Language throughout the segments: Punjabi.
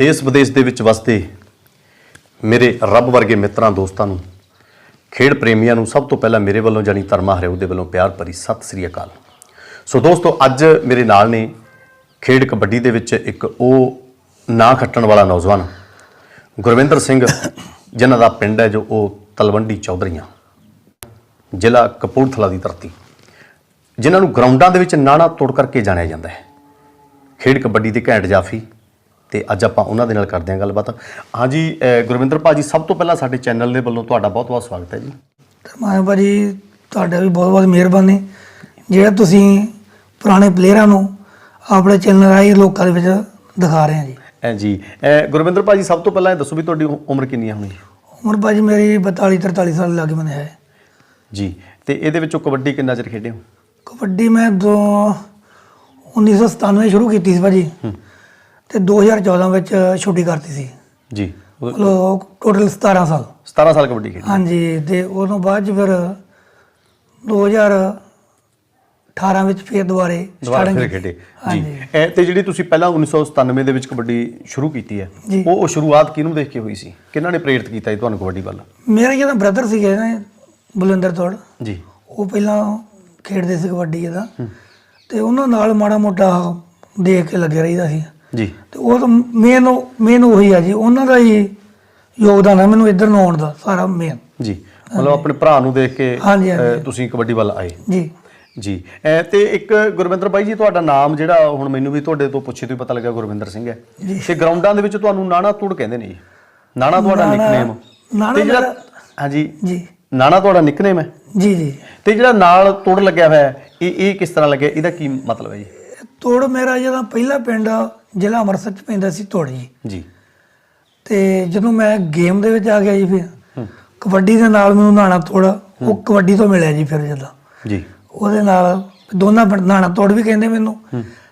ਦੇਸ਼ ਵਿਦੇਸ਼ ਦੇ ਵਿੱਚ ਵਸਦੇ ਮੇਰੇ ਰੱਬ ਵਰਗੇ ਮਿੱਤਰਾਂ, ਦੋਸਤਾਂ ਨੂੰ, ਖੇਡ ਪ੍ਰੇਮੀਆਂ ਨੂੰ ਸਭ ਤੋਂ ਪਹਿਲਾਂ ਮੇਰੇ ਵੱਲੋਂ ਜਾਨੀ ਧਰਮਾ ਹਰਿਓ ਦੇ ਵੱਲੋਂ ਪਿਆਰ ਭਰੀ ਸਤਿ ਸ੍ਰੀ ਅਕਾਲ। ਸੋ ਦੋਸਤੋ, ਅੱਜ ਮੇਰੇ ਨਾਲ ਨੇ ਖੇਡ ਕਬੱਡੀ ਦੇ ਵਿੱਚ ਇੱਕ ਉਹ ਨਾਂ ਖੱਟਣ ਵਾਲਾ ਨੌਜਵਾਨ, ਗੁਰਵਿੰਦਰ ਸਿੰਘ, ਜਿਨ੍ਹਾਂ ਦਾ ਪਿੰਡ ਹੈ ਜੋ ਉਹ ਤਲਵੰਡੀ ਚੌਧਰੀਆਂ, ਜ਼ਿਲ੍ਹਾ ਕਪੂਰਥਲਾ ਦੀ ਧਰਤੀ, ਜਿਨ੍ਹਾਂ ਨੂੰ ਗਰਾਊਂਡਾਂ ਦੇ ਵਿੱਚ ਨਾਣਾ ਤੋੜ ਕਰਕੇ ਜਾਣਿਆ ਜਾਂਦਾ ਹੈ। ਖੇਡ ਕਬੱਡੀ ਦੀ ਘੈਂਟ ਜਾਫੀ ਤੇ ਅੱਜ ਆਪਾਂ ਉਹਨਾਂ ਦੇ ਨਾਲ ਕਰਦੇ ਹਾਂ ਗੱਲਬਾਤ। ਹਾਂਜੀ ਗੁਰਵਿੰਦਰ ਭਾਜੀ ਸਭ ਤੋਂ ਪਹਿਲਾਂ ਸਾਡੇ ਚੈਨਲ ਦੇ ਵੱਲੋਂ ਤੁਹਾਡਾ ਬਹੁਤ-ਬਹੁਤ ਸਵਾਗਤ ਹੈ ਜੀ। ਧਰਮਾਇਆ ਭਾਜੀ ਤੁਹਾਡਾ ਵੀ ਬਹੁਤ ਬਹੁਤ ਮਿਹਰਬਾਨੀ। ਜਿਹੜਾ ਤੁਸੀਂ ਪੁਰਾਣੇ ਪਲੇਅਰਾਂ ਨੂੰ ਆਪਣੇ ਚੈਨਲ ਰਾਹੀਂ ਲੋਕਾਂ ਦੇ ਵਿੱਚ ਦਿਖਾ ਰਹੇ ਆ ਜੀ। ਜੀ। ਗੁਰਵਿੰਦਰ ਭਾਜੀ ਸਭ ਤੋਂ ਪਹਿਲਾਂ ਇਹ ਦੱਸੋ ਵੀ ਤੁਹਾਡੀ ਉਮਰ ਕਿੰਨੀ ਹੈ ਹੁਣੀ? ਉਮਰ ਭਾਜੀ ਮੇਰੀ 42 43 ਸਾਲ ਲੱਗ ਮਨ ਹੈ। ਜੀ। ਤੇ ਇਹਦੇ ਵਿੱਚੋਂ ਕਬੱਡੀ ਕਿੰਨਾ ਚਿਰ ਖੇਡੇ ਹੋ? ਕਬੱਡੀ ਮੈਂ ਦੋ 1997 ਸ਼ੁਰੂ ਕੀਤੀ ਸੀ ਭਾਜੀ। ਤੇ 2014 ਵਿੱਚ ਛੁੱਟੀ ਕਰਤੀ ਸੀ। ਜੀ। ਮਤਲਬ ਟੋਟਲ 17 ਸਾਲ। 17 ਸਾਲ ਕਬੱਡੀ ਖੇਡੀ। ਹਾਂਜੀ ਤੇ ਉਦੋਂ ਬਾਅਦ 'ਚ ਫਿਰ 2018 ਵਿੱਚ ਫਿਰ ਦੁਬਾਰੇ ਦੁਬਾਰਾ ਫਿਰ। ਖੇਡੇ। ਜੀ। ਇਹ ਤੇ ਜਿਹੜੀ ਤੁਸੀਂ ਪਹਿਲਾਂ 1997 ਦੇ ਵਿੱਚ ਕਬੱਡੀ ਸ਼ੁਰੂ ਕੀਤੀ ਹੈ। ਉਹ ਉਹ ਸ਼ੁਰੂਆਤ ਕਿਹਨੂੰ ਦੇਖ ਕੇ ਹੋਈ ਸੀ? ਕਿਹਨਾਂ ਨੇ ਪ੍ਰੇਰਿਤ ਕੀਤਾ ਜੀ ਤੁਹਾਨੂੰ ਕਬੱਡੀ ਵੱਲ? ਮੇਰੇ ਜਿਹੜਾ ਬ੍ਰਦਰ ਸੀਗੇ ਨਾ ਬਲਵਿੰਦਰ ਤੋੜ ਜੀ। ਉਹ ਪਹਿਲਾਂ ਖੇਡਦੇ ਸੀ ਕਬੱਡੀ ਇਹਦਾ। ਤੇ ਉਹਨਾਂ ਨਾਲ ਮਾੜਾ ਮੋਟਾ ਦੇਖ ਕੇ ਲੱਗੇ ਰਹੀਦਾ ਸੀ। ਜੀ। ਤੇ ਉਹ ਮੇਨ ਮੇਨ ਉਹੀ ਆ ਜੀ। ਉਹਨਾਂ ਦਾ ਹੀ ਯੋਗਦਾਨ ਹੈ ਮੈਨੂੰ ਇੱਧਰ ਨੂੰ ਆਉਣ ਦਾ ਸਾਰਾ ਮੇਨ ਜੀ। ਮਤਲਬ ਆਪਣੇ ਭਰਾ ਨੂੰ ਦੇਖ ਕੇ ਤੁਸੀਂ ਕਬੱਡੀ ਵੱਲ ਆਏ। ਜੀ। ਜੀ। ਤੇ ਇੱਕ ਗੁਰਵਿੰਦਰ ਬਾਈ ਜੀ ਤੁਹਾਡਾ ਨਾਮ ਜਿਹੜਾ ਹੁਣ ਮੈਨੂੰ ਵੀ ਤੁਹਾਡੇ ਤੋਂ ਪੁੱਛੇ ਤੋਂ ਪਤਾ ਲੱਗਾ ਗੁਰਵਿੰਦਰ ਸਿੰਘ ਹੈ। ਤੇ ਗਰਾਊਂਡਾਂ ਦੇ ਵਿੱਚ ਤੁਹਾਨੂੰ ਨਾਣਾ ਤੁੜ ਕਹਿੰਦੇ ਨੇ ਜੀ। ਨਾਣਾ ਤੁਹਾਡਾ ਨਿਕਨੇਮ ਨਾਣਾ ਤੇ ਜਿਹੜਾ ਹਾਂਜੀ। ਜੀ। ਨਾਣਾ ਤੁਹਾਡਾ ਨਿਕਨੇਮ ਹੈ? ਜੀ ਜੀ। ਤੇ ਜਿਹੜਾ ਨਾਲ ਤੁੜ ਲੱਗਿਆ ਹੋਇਆ ਇਹ ਇਹ ਕਿਸ ਤਰ੍ਹਾਂ ਲੱਗਿਆ? ਇਹਦਾ ਕੀ ਮਤਲਬ ਹੈ ਜੀ? ਤੋੜ ਮੇਰਾ ਜਿਹੜਾ ਪਹਿਲਾ ਪਿੰਡ ਜ਼ਿਲ੍ਹਾ ਅੰਮ੍ਰਿਤਸਰ ਚ ਪੈਂਦਾ ਸੀ ਤੋੜ ਜੀ। ਤੇ ਜਦੋਂ ਮੈਂ ਗੇਮ ਦੇ ਵਿੱਚ ਆ ਗਿਆ ਜੀ ਫਿਰ ਕਬੱਡੀ ਦੇ ਨਾਲ ਮੈਨੂੰ ਨਾਣਾ ਤੋੜ ਉਹ ਕਬੱਡੀ ਤੋਂ ਮਿਲਿਆ ਜੀ ਫਿਰ ਜਦੋਂ। ਜੀ। ਉਹਦੇ ਨਾਲ ਦੋਨਾਂ ਨਾਣਾ ਤੋੜ ਵੀ ਕਹਿੰਦੇ ਮੈਨੂੰ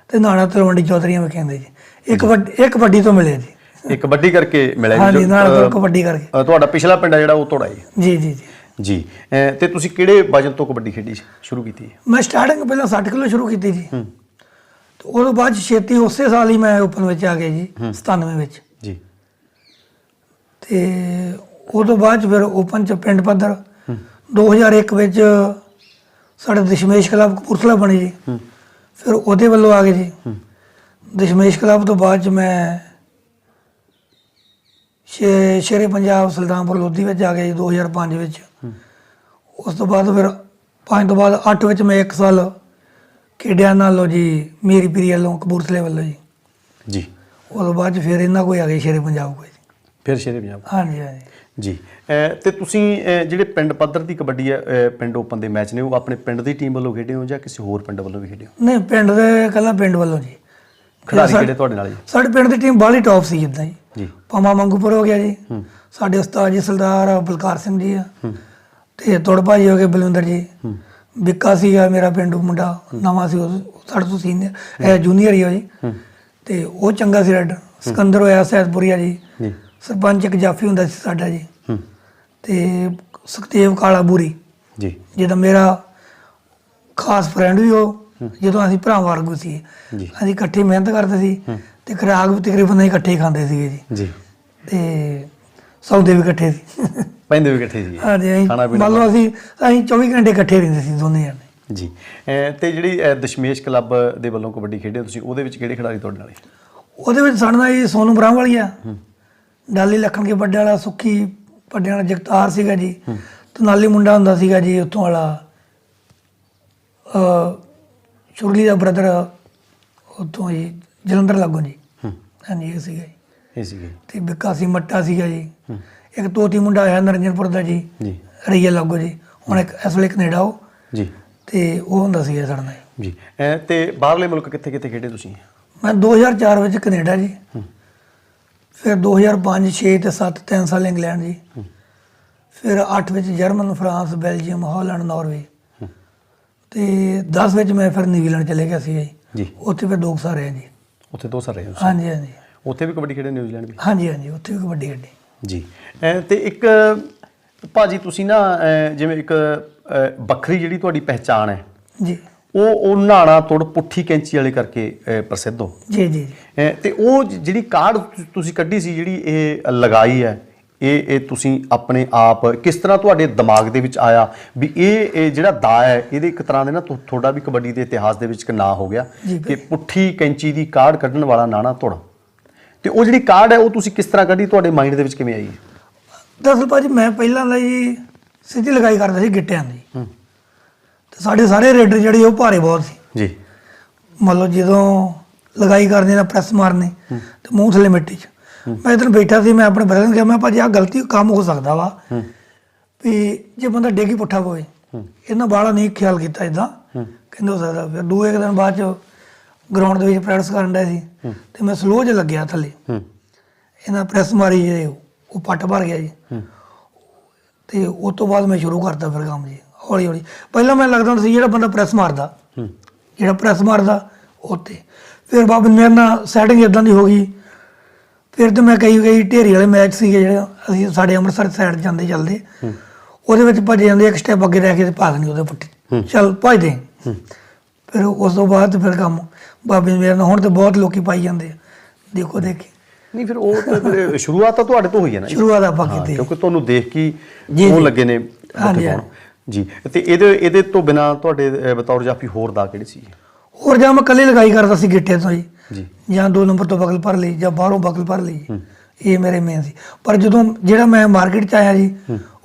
ਤੇ ਨਾਣਾ ਤਲਵੰਡੀ ਚੌਧਰੀਆਂ ਵੀ ਕਹਿੰਦੇ ਜੀ। ਇੱਕ ਇੱਕ ਵੱਡੀ ਤੋਂ ਮਿਲੇ ਜੀ। ਇਹ ਕਬੱਡੀ ਕਰਕੇ ਮਿਲਿਆ ਜੀ ਜੋ, ਨਾਣਾ ਤੋੜ ਅਹ, ਕਬੱਡੀ ਕਰਕੇ। ਤੁਹਾਡਾ ਪਿਛਲਾ ਪਿੰਡ ਜਿਹੜਾ ਉਹ ਤੋੜਾ ਜੀ? ਜੀ ਜੀ ਜੀ। ਤੇ ਤੁਸੀਂ ਕਿਹੜੇ ਵਜਨ ਤੋਂ ਕਬੱਡੀ ਖੇਡੀ? ਸ਼ੁਰੂ ਕੀਤੀ ਮੈਂ ਸਟਾਰਟਿੰਗ ਪਹਿਲਾਂ 60 ਕਿਲੋ ਸ਼ੁਰੂ ਕੀਤੀ ਜੀ। ਉਹਦੇ ਬਾਅਦ ਛੇਤੀ ਉਸੇ ਸਾਲ ਹੀ ਮੈਂ ਓਪਨ ਵਿੱਚ ਆ ਗਿਆ ਜੀ 97 ਵਿੱਚ। ਜੀ। ਤੇ ਉਹ ਤੋਂ ਬਾਅਦ ਫਿਰ ਓਪਨ ਚ ਪਿੰਡ ਪੱਧਰ। 2001 ਵਿੱਚ ਸਾਡੇ ਦਸ਼ਮੇਸ਼ ਕਲੱਬ ਕਪੂਰਥਲਾ ਬਣੀ ਜੀ। ਫਿਰ ਉਹਦੇ ਵੱਲੋਂ ਆ ਗਏ ਜੀ। ਦਸ਼ਮੇਸ਼ ਕਲੱਬ ਤੋਂ ਬਾਅਦ ਚ ਮੈਂ ਸ਼ੇਰੇ ਪੰਜਾਬ ਸੁਲਤਾਨਪੁਰ ਲੋਧੀ ਵਿੱਚ ਆ ਗਿਆ ਜੀ 2005 ਵਿੱਚ। ਉਸ ਤੋਂ ਬਾਅਦ ਫਿਰ 5 ਤੋਂ ਬਾਅਦ 8 ਵਿੱਚ ਮੈਂ 1 ਸਾਲ ਖੇਡਿਆ ਨਾਲੋਂ ਜੀ ਮੇਰੀ ਪੀਰੀ ਵੱਲੋਂ ਕਪੂਰਥਲੇ ਵੱਲੋਂ ਜੀ। ਜੀ। ਤੋਂ ਬਾਅਦ 'ਚ ਫਿਰ ਇਹਨਾਂ ਕੋਈ ਆ ਗਏ ਸ਼ੇਰੇ ਪੰਜਾਬ ਕੋਈ ਜੀ। ਫਿਰ ਸ਼ੇਰੇ ਪੰਜਾਬ ਹਾਂਜੀ ਹਾਂਜੀ। ਜੀ। ਅਹ, ਤੇ ਤੁਸੀਂ ਅਹ, ਜਿਹੜੇ ਪਿੰਡ ਪੱਧਰ ਦੀ ਕਬੱਡੀ ਹੈ ਅਹ, ਪਿੰਡ ਓਪਨ ਦੇ ਮੈਚ ਨੇ ਉਹ ਆਪਣੇ ਪਿੰਡ ਦੀ ਟੀਮ ਵੱਲੋਂ ਖੇਡੇ ਹੋ ਜਾਂ ਕਿਸੇ ਹੋਰ ਪਿੰਡ ਵੱਲੋਂ ਵੀ ਖੇਡੇ ਹੋ? ਨਹੀਂ ਪਿੰਡ ਦੇ ਕੱਲਾ ਪਿੰਡ ਵੱਲੋਂ ਜੀ। ਖਿਡਾਰੀ ਕਿਹੜੇ ਤੁਹਾਡੇ ਨਾਲ ਜੀ? ਸਾਡੇ ਪਿੰਡ ਦੀ ਟੀਮ ਬਾਹਲੀ ਟੌਪ ਸੀ ਜਿੱਦਾਂ ਜੀ। ਜੀ। ਪਮਾ ਮੰਗੂਪੁਰ ਹੋ ਗਿਆ ਜੀ। ਸਾਡੇ ਉਸਤਾਦ ਜੀ ਸਰਦਾਰ ਬਲਕਾਰ ਸਿੰਘ ਜੀ ਆ। ਤੇ ਤੁੜ ਭਾਜੀ ਹੋ ਗਏ ਬਲਵਿੰਦਰ ਜੀ। ਵਿੱਕਾ ਸੀਗਾ ਮੇਰਾ ਪਿੰਡੂ ਮੁੰਡਾ ਨਵਾਂ ਸੀ ਉਹ ਸਾਡੇ ਤੋਂ ਸੀਨੀਅਰ ਇਹ ਜੂਨੀਅਰ ਹੀ ਹੋ ਜੀ। ਤੇ ਉਹ ਚੰਗਾ ਸੀ ਰੈਡ ਸਿਕੰਦਰ ਹੋਇਆ ਸੈਦਪੁਰੀਆ ਜੀ। ਜੀ। ਸਰਪੰਚ ਇੱਕ ਜਾਫੀ ਹੁੰਦਾ ਸੀ ਸਾਡਾ ਜੀ। ਤੇ ਸੁਖਦੇਵ ਕਾਲਾ ਬੂਰੀ ਜੀ। ਜਿਹਦਾ ਮੇਰਾ ਖਾਸ ਫਰੈਂਡ ਵੀ ਉਹ ਜਦੋਂ ਅਸੀਂ ਭਰਾ ਵਰਗੂ ਸੀ। ਅਸੀਂ ਇਕੱਠੇ ਮਿਹਨਤ ਕਰਦੇ ਸੀ ਤੇ ਖੁਰਾਕ ਵੀ ਤਕਰੀਬਨ ਇਕੱਠੇ ਖਾਂਦੇ ਸੀਗੇ ਜੀ। ਜੀ। ਤੇ ਸੌਦੇ ਵੀ ਇਕੱਠੇ ਸੀ। ਪੈਂਦੇ ਵੀ ਇਕੱਠੇ ਸੀ। ਹਾਂਜੀ ਅਸੀਂ ਖਾਣਾ ਪੀਣਾ ਮੰਨ ਲਓ ਅਸੀਂ ਅਸੀਂ 24 ਘੰਟੇ ਇਕੱਠੇ ਰਹਿੰਦੇ ਸੀ ਦੋਨੇ ਜਣੇ। ਜੀ। ਤੇ ਜਿਹੜੀ ਦਸ਼ਮੇਸ਼ ਕਲੱਬ ਦੇ ਵੱਲੋਂ ਕਬੱਡੀ ਖੇਡੇ ਤੁਸੀਂ ਉਹਦੇ ਵਿੱਚ ਕਿਹੜੇ ਖਿਡਾਰੀ ਤੁਹਾਡੇ ਨਾਲ? ਉਹਦੇ ਵਿੱਚ ਸਾਡਾ ਜੀ ਸੋਨੂ ਬਰਾਮ ਵਾਲੀਆ ਡਾਲੀ ਲਖਣ ਕੇ ਵੱਡੇ ਵਾਲਾ ਸੁੱਖੀ ਵੱਡੇ ਵਾਲਾ ਜਗਤਾਰ ਸੀਗਾ ਜੀ। ਤੇ ਨਾਲੀ ਮੁੰਡਾ ਹੁੰਦਾ ਸੀਗਾ ਜੀ ਉੱਥੋਂ ਵਾਲਾ ਅ ਚੁਰਲੀ ਦਾ ਬ੍ਰਦਰ ਉੱਥੋਂ ਜੀ ਜਲੰਧਰ ਲੱਗੋ ਜੀ। ਹੂੰ। ਹਾਂਜੀ ਇਹ ਸੀਗਾ ਜੀ। ਇਹ ਸੀਗੇ। ਤੇ ਬਿੱਕਾ ਸੀ ਮੱਟਾ ਸੀਗਾ ਜੀ। ਇੱਕ ਤੋਤੀ ਮੁੰਡਾ ਆਇਆ ਨਰਿੰਦਰਪੁਰ ਦਾ ਜੀ। ਜੀ। ਰਈਆ ਲੱਗੋ ਜੀ। ਹੁਣ ਇੱਕ ਇਸ ਵੇਲੇ ਕੈਨੇਡਾ ਉਹ। ਜੀ। ਤੇ ਉਹ ਹੁੰਦਾ ਸੀਗਾ ਸਾਡੇ ਨਾਲ। ਜੀ। ਤੇ ਬਾਹਰਲੇ ਮੁਲਕ ਕਿੱਥੇ ਕਿੱਥੇ ਖੇਡੇ ਤੁਸੀਂ? ਮੈਂ 2004 ਵਿੱਚ ਕੈਨੇਡਾ ਜੀ। ਫਿਰ 2005 6 ਤੇ 7 ਤਿੰਨ ਸਾਲ ਇੰਗਲੈਂਡ ਜੀ। ਫਿਰ 8 ਵਿੱਚ German France Belgium Holland Norway. ਤੇ 10 ਵਿੱਚ ਮੈਂ ਫਿਰ ਨਿਊਜ਼ੀਲੈਂਡ ਚਲੇ ਗਿਆ ਸੀ ਜੀ। ਜੀ। ਉੱਥੇ ਫਿਰ ਦੋ ਕੁ ਸਾਲ ਰਿਹਾ ਜੀ। ਉੱਥੇ ਦੋ ਸਾਲ ਰਹੇ ਹੋ ਤੁਸੀਂ। ਹਾਂਜੀ ਹਾਂਜੀ। ਉੱਥੇ ਵੀ ਕਬੱਡੀ ਖੇਡੇ ਨਿਊਜ਼ੀਲੈਂਡ ਵੀ? ਹਾਂਜੀ ਹਾਂਜੀ ਉੱਥੇ ਵੀ ਕਬੱਡੀ ਖੇਡੀ। ਜੀ। ਤੇ ਇੱਕ ਭਾਜੀ ਤੁਸੀਂ ਨਾ ਜਿਵੇਂ ਇੱਕ ਵੱਖਰੀ ਜਿਹੜੀ ਤੁਹਾਡੀ ਪਹਿਚਾਣ ਹੈ ਜੀ। ਉਹ ਉਹ ਨਾਣਾ ਤੋੜ ਪੁੱਠੀ ਕੈਂਚੀ ਵਾਲੇ ਕਰਕੇ ਪ੍ਰਸਿੱਧ ਹੋ। ਜੀ ਜੀ ਤੇ ਉਹ ਜਿਹੜੀ ਕਾਰਡ ਤੁਸੀਂ ਕੱਢੀ ਸੀ ਜਿਹੜੀ ਇਹ ਲਗਾਈ ਹੈ ਇਹ ਇਹ ਤੁਸੀਂ ਆਪਣੇ ਆਪ ਕਿਸ ਤਰ੍ਹਾਂ ਤੁਹਾਡੇ ਦਿਮਾਗ ਦੇ ਵਿੱਚ ਆਇਆ ਵੀ ਇਹ ਇਹ ਜਿਹੜਾ ਦਾ ਹੈ ਇਹਦੇ ਇੱਕ ਤਰ੍ਹਾਂ ਦੇ ਨਾ ਤੁਹਾਡਾ ਵੀ ਕਬੱਡੀ ਦੇ ਇਤਿਹਾਸ ਦੇ ਵਿੱਚ ਇੱਕ ਨਾਂ ਹੋ ਗਿਆ ਕਿ ਪੁੱਠੀ ਕੈਂਚੀ ਦੀ ਕਾਰਡ ਕੱਢਣ ਵਾਲਾ ਨਾਣਾ ਤੋੜ ਤੇ ਉਹ ਜਿਹੜੀ ਕਾਰਡ ਹੈ ਉਹ ਤੁਸੀਂ ਕਿਸ ਤਰ੍ਹਾਂ ਕੱਢੀ? ਤੁਹਾਡੇ ਮਾਈਂਡ ਦੇ ਵਿੱਚ ਕਿਵੇਂ ਆਈ? ਦਰਅਸਲ ਭਾਜੀ ਮੈਂ ਪਹਿਲਾਂ ਦਾ ਜੀ ਸਿੱਧੀ ਲਗਾਈ ਕਰਦਾ ਸੀ ਗਿੱਟਿਆਂ ਦੀ। ਹੂੰ। ਤੇ ਸਾਡੇ ਸਾਰੇ ਰੇਡਰ ਜਿਹੜੇ ਉਹ ਭਾਰੇ ਬਹੁਤ ਸੀ। ਜੀ। ਮਤਲਬ ਜਦੋਂ ਲਗਾਈ ਕਰਦੇ ਨਾ ਪ੍ਰੈਸ ਮਾਰਨੇ ਤੇ ਮੂੰਹ ਥੱਲੇ ਮਿੱਟੀ 'ਚ। ਮੈਂ ਇਧਰ ਬੈਠਾ ਸੀ ਮੈਂ ਆਪਣੇ ਬ੍ਰਦਰ ਨੂੰ ਕਿਹਾ ਮੈਂ ਭਾਜੀ ਆਹ ਗਲਤੀ ਕੰਮ ਹੋ ਸਕਦਾ ਵਾ। ਹੂੰ। ਵੀ ਜੇ ਬੰਦਾ ਡੇਗੀ ਪੁੱਠਾ ਪਵੇ। ਇਹਨਾਂ ਬਾਲਾ ਨਹੀਂ ਖਿਆਲ ਕੀਤਾ ਇਦਾਂ। ਕਹਿੰਦੇ ਹੋ ਸਕਦਾ ਫਿਰ ਦੂਏ ਕੁ ਦਿਨ ਬਾਅਦ ਚ ਗਰਾਊਂਡ ਦੇ ਵਿੱਚ ਪ੍ਰੈਕਟਿਸ ਕਰਨ ਦਾ ਸੀ ਤੇ ਮੈਂ ਸਲੋ ਜਿਹਾ ਲੱਗਿਆ ਥੱਲੇ। ਹੂੰ। ਇਹਨਾਂ ਪ੍ਰੈਸ ਮਾਰੀ ਜੇ ਉਹ ਪੱਟ ਭਰ ਗਿਆ ਜੀ। ਹੂੰ। ਤੇ ਉਸ ਤੋਂ ਬਾਅਦ ਮੈਂ ਸ਼ੁਰੂ ਕਰਤਾ ਫਿਰ ਕੰਮ ਜੀ ਹੌਲੀ ਹੌਲੀ ਪਹਿਲਾਂ ਮੈਂ ਲੱਗਦਾ ਹੁੰਦਾ ਸੀ ਜਿਹੜਾ ਬੰਦਾ ਪ੍ਰੈਸ ਮਾਰਦਾ। ਹੂੰ। ਜਿਹੜਾ ਪ੍ਰੈਸ ਮਾਰਦਾ ਉੱਤੇ ਫਿਰ ਬਾਬਾ ਮੇਰੇ ਨਾਲ ਸੈਟਿੰਗ ਇਦਾਂ ਦੀ ਹੋ ਗਈ। ਫਿਰ ਤੇ ਮੈਂ ਕਈ ਕਈ ਢੇਰੀ ਵਾਲੇ ਮੈਚ ਸੀਗੇ ਜਿਹੜੇ ਅਸੀਂ ਸਾਡੇ ਅੰਮ੍ਰਿਤਸਰ ਸਾਈਡ ਜਾਂਦੇ ਚੱਲਦੇ। ਉਹਦੇ ਵਿੱਚ ਭੱਜ ਜਾਂਦੇ ਇੱਕ ਸਟੈਪ ਅੱਗੇ ਰਹਿ ਕੇ ਤੇ ਭਾਗ ਨਹੀਂ ਉਹਦੇ ਪੁੱਟੀ ਚੱਲ ਭੱਜਦੇ। ਫਿਰ ਉਸ ਤੋਂ ਬਾਅਦ ਫਿਰ ਕੰਮ ਬਾਬੇ ਮੇਰੇ ਨਾਲ ਹੁਣ ਤੇ ਬਹੁਤ ਲੋਕੀ ਪਾਈ ਜਾਂਦੇ ਆ। ਦੇਖੋ ਦੇਖੀ। ਨਹੀਂ ਫਿਰ ਉਹ ਤਾਂ ਫਿਰ ਸ਼ੁਰੂਆਤ ਤਾਂ ਤੁਹਾਡੇ ਤੋਂ ਹੋਈ ਹੈ ਨਾ? ਸ਼ੁਰੂਆਤ ਆਪਾਂ ਕੀਤੀ। ਕਿਉਂਕਿ ਤੁਹਾਨੂੰ ਦੇਖ ਕੇ ਉਹ। ਲੱਗੇ ਨੇ ਜੀ ਤੇ ਇਹਦੇ ਇਹਦੇ ਤੋਂ ਬਿਨਾ ਤੁਹਾਡੇ ਬਤੌਰ ਜਾਫੀ ਹੋਰ ਦਾ ਕਿਹੜੀ ਸੀ? ਹੋਰ ਜਾਂ ਮੈਂ ਕੱਲੇ ਲਗਾਈ ਕਰਦਾ ਸੀ ਗਿੱਟੇ ਤੋਂ ਜੀ। ਜੀ। ਦੋ ਨੰਬਰ ਤੋਂ ਬਗਲ ਭਰ ਲਈ ਜਾਂ ਬਾਹਰੋਂ ਬਗਲ ਭਰ ਲਈ। ਇਹ ਮੇਰੇ ਮੇਨ ਸੀ। ਪਰ ਜਦੋਂ ਜਿਹੜਾ ਮੈਂ ਮਾਰਕੀਟ ਚ ਆਇਆ ਜੀ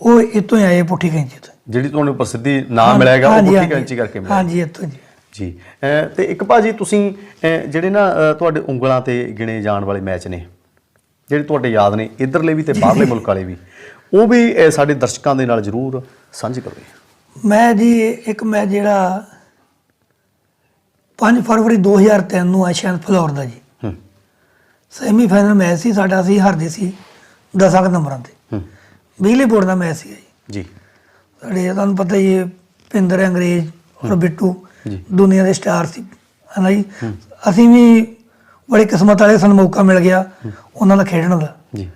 ਉਹ ਇਤੋਂ ਹੀ ਆਏ ਪੁੱਠੀ ਕੈਂਚੀ ਤੋਂ। ਜਿਹੜੀ ਤੁਹਾਨੂੰ ਪ੍ਰਸਿੱਧੀ ਨਾਮ ਮਿਲਿਆਗਾ ਉਹ ਪੁੱਠੀ। ਕੈਂਚੀ ਕਰਕੇ ਮਿਲਿਆ। ਹਾਂਜੀ ਇਤੋਂ ਜੀ। ਜੀ। ਤੇ ਇੱਕ ਭਾਜੀ ਤੁਸੀਂ ਜਿਹੜੇ ਨਾ ਤੁਹਾਡੇ ਉਂਗਲਾਂ ਤੇ ਗਿਣੇ ਜਾਣ ਵਾਲੇ ਮੈਚ ਨੇ ਜਿਹੜੇ ਤੁਹਾਡੇ ਯਾਦ ਨੇ ਇਧਰਲੇ ਵੀ ਤੇ ਬਾਹਰਲੇ ਮੁਲਕ ਵਾਲੇ ਵੀ ਉਹ ਵੀ ਸਾਡੇ ਦਰਸ਼ਕਾਂ ਦੇ ਨਾਲ ਜਰੂਰ ਸਾਂਝੇ ਕਰੋ ਮੈਂ ਜੀ ਇੱਕ ਮੈਂ ਜਿਹੜਾ 5 ਫਰਵਰੀ 2003 ਨੂੰ ਆਇਆ ਫਲੋਰ ਦਾ ਜੀ। ਸੈਮੀ ਫਾਈਨਲ ਮੈਚ ਸੀ ਸਾਡਾ ਅਸੀਂ ਹਾਰਦੇ ਸੀ 10 ਕੁ ਨੰਬਰਾਂ ਤੇ। ਬਿਜਲੀ ਬੋਰਡ ਦਾ ਮੈਚ ਸੀ ਜੀ ਜੀ। ਸਾਡੇ ਤੁਹਾਨੂੰ ਪਤਾ ਹੀ ਹੈ ਪਿੰਦਰ ਅੰਗਰੇਜ਼ ਔਰ ਬਿੱਟੂ। ਦੁਨੀਆ ਦੇ ਸਟਾਰ ਸੀ ਹਨਾ ਜੀ? ਅਸੀਂ ਵੀ ਬੜੀ ਕਿਸਮਤ ਵਾਲੇ ਸਾਨੂੰ ਮੌਕਾ ਮਿਲ ਗਿਆ ਉਹਨਾਂ ਦਾ ਖੇਡਣ ਦਾ। ਜੀ।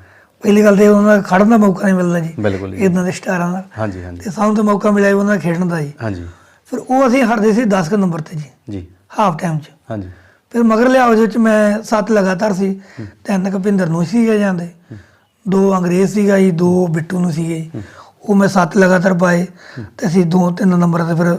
ਪਹਿਲੀ ਗੱਲ ਤੇ ਉਹਨਾਂ ਦਾ ਖੜਨ ਦਾ ਮੌਕਾ ਨਹੀਂ ਮਿਲਦਾ ਜੀ। ਇਦਾਂ ਦੇ ਸਟਾਰਾਂ ਦਾ ਹਾਂਜੀ ਹਾਂਜੀ। ਤੇ ਸਾਨੂੰ ਤਾਂ ਮੌਕਾ ਮਿਲਿਆ ਉਹਨਾਂ ਦਾ ਖੇਡਣ ਦਾ ਜੀ। ਹਾਂਜੀ। ਫਿਰ ਉਹ ਅਸੀਂ ਹਰਦੇ ਸੀ 10 ਕੁ ਨੰਬਰ ਤੇ ਜੀ ਜੀ। ਹਾਫ ਟਾਈਮ 'ਚ। ਹਾਂਜੀ। ਫਿਰ ਮਗਰ ਲਿਆਓ ਦੇ ਵਿੱਚ ਮੈਂ ਸੱਤ ਲਗਾਤਾਰ ਸੀ ਤਿੰਨ ਕਪਿੰਦਰ ਨੂੰ ਸੀਗੇ ਜਾਂਦੇ ਦੋ ਅੰਗਰੇਜ਼ ਸੀਗਾ ਜੀ ਦੋ ਬਿੱਟੂ ਨੂੰ ਸੀਗੇ। ਉਹ ਮੈਂ ਸੱਤ ਲਗਾਤਾਰ ਪਾਏ ਤੇ ਅਸੀਂ ਦੋ ਤਿੰਨ ਨੰਬਰ ਤੇ ਫਿਰ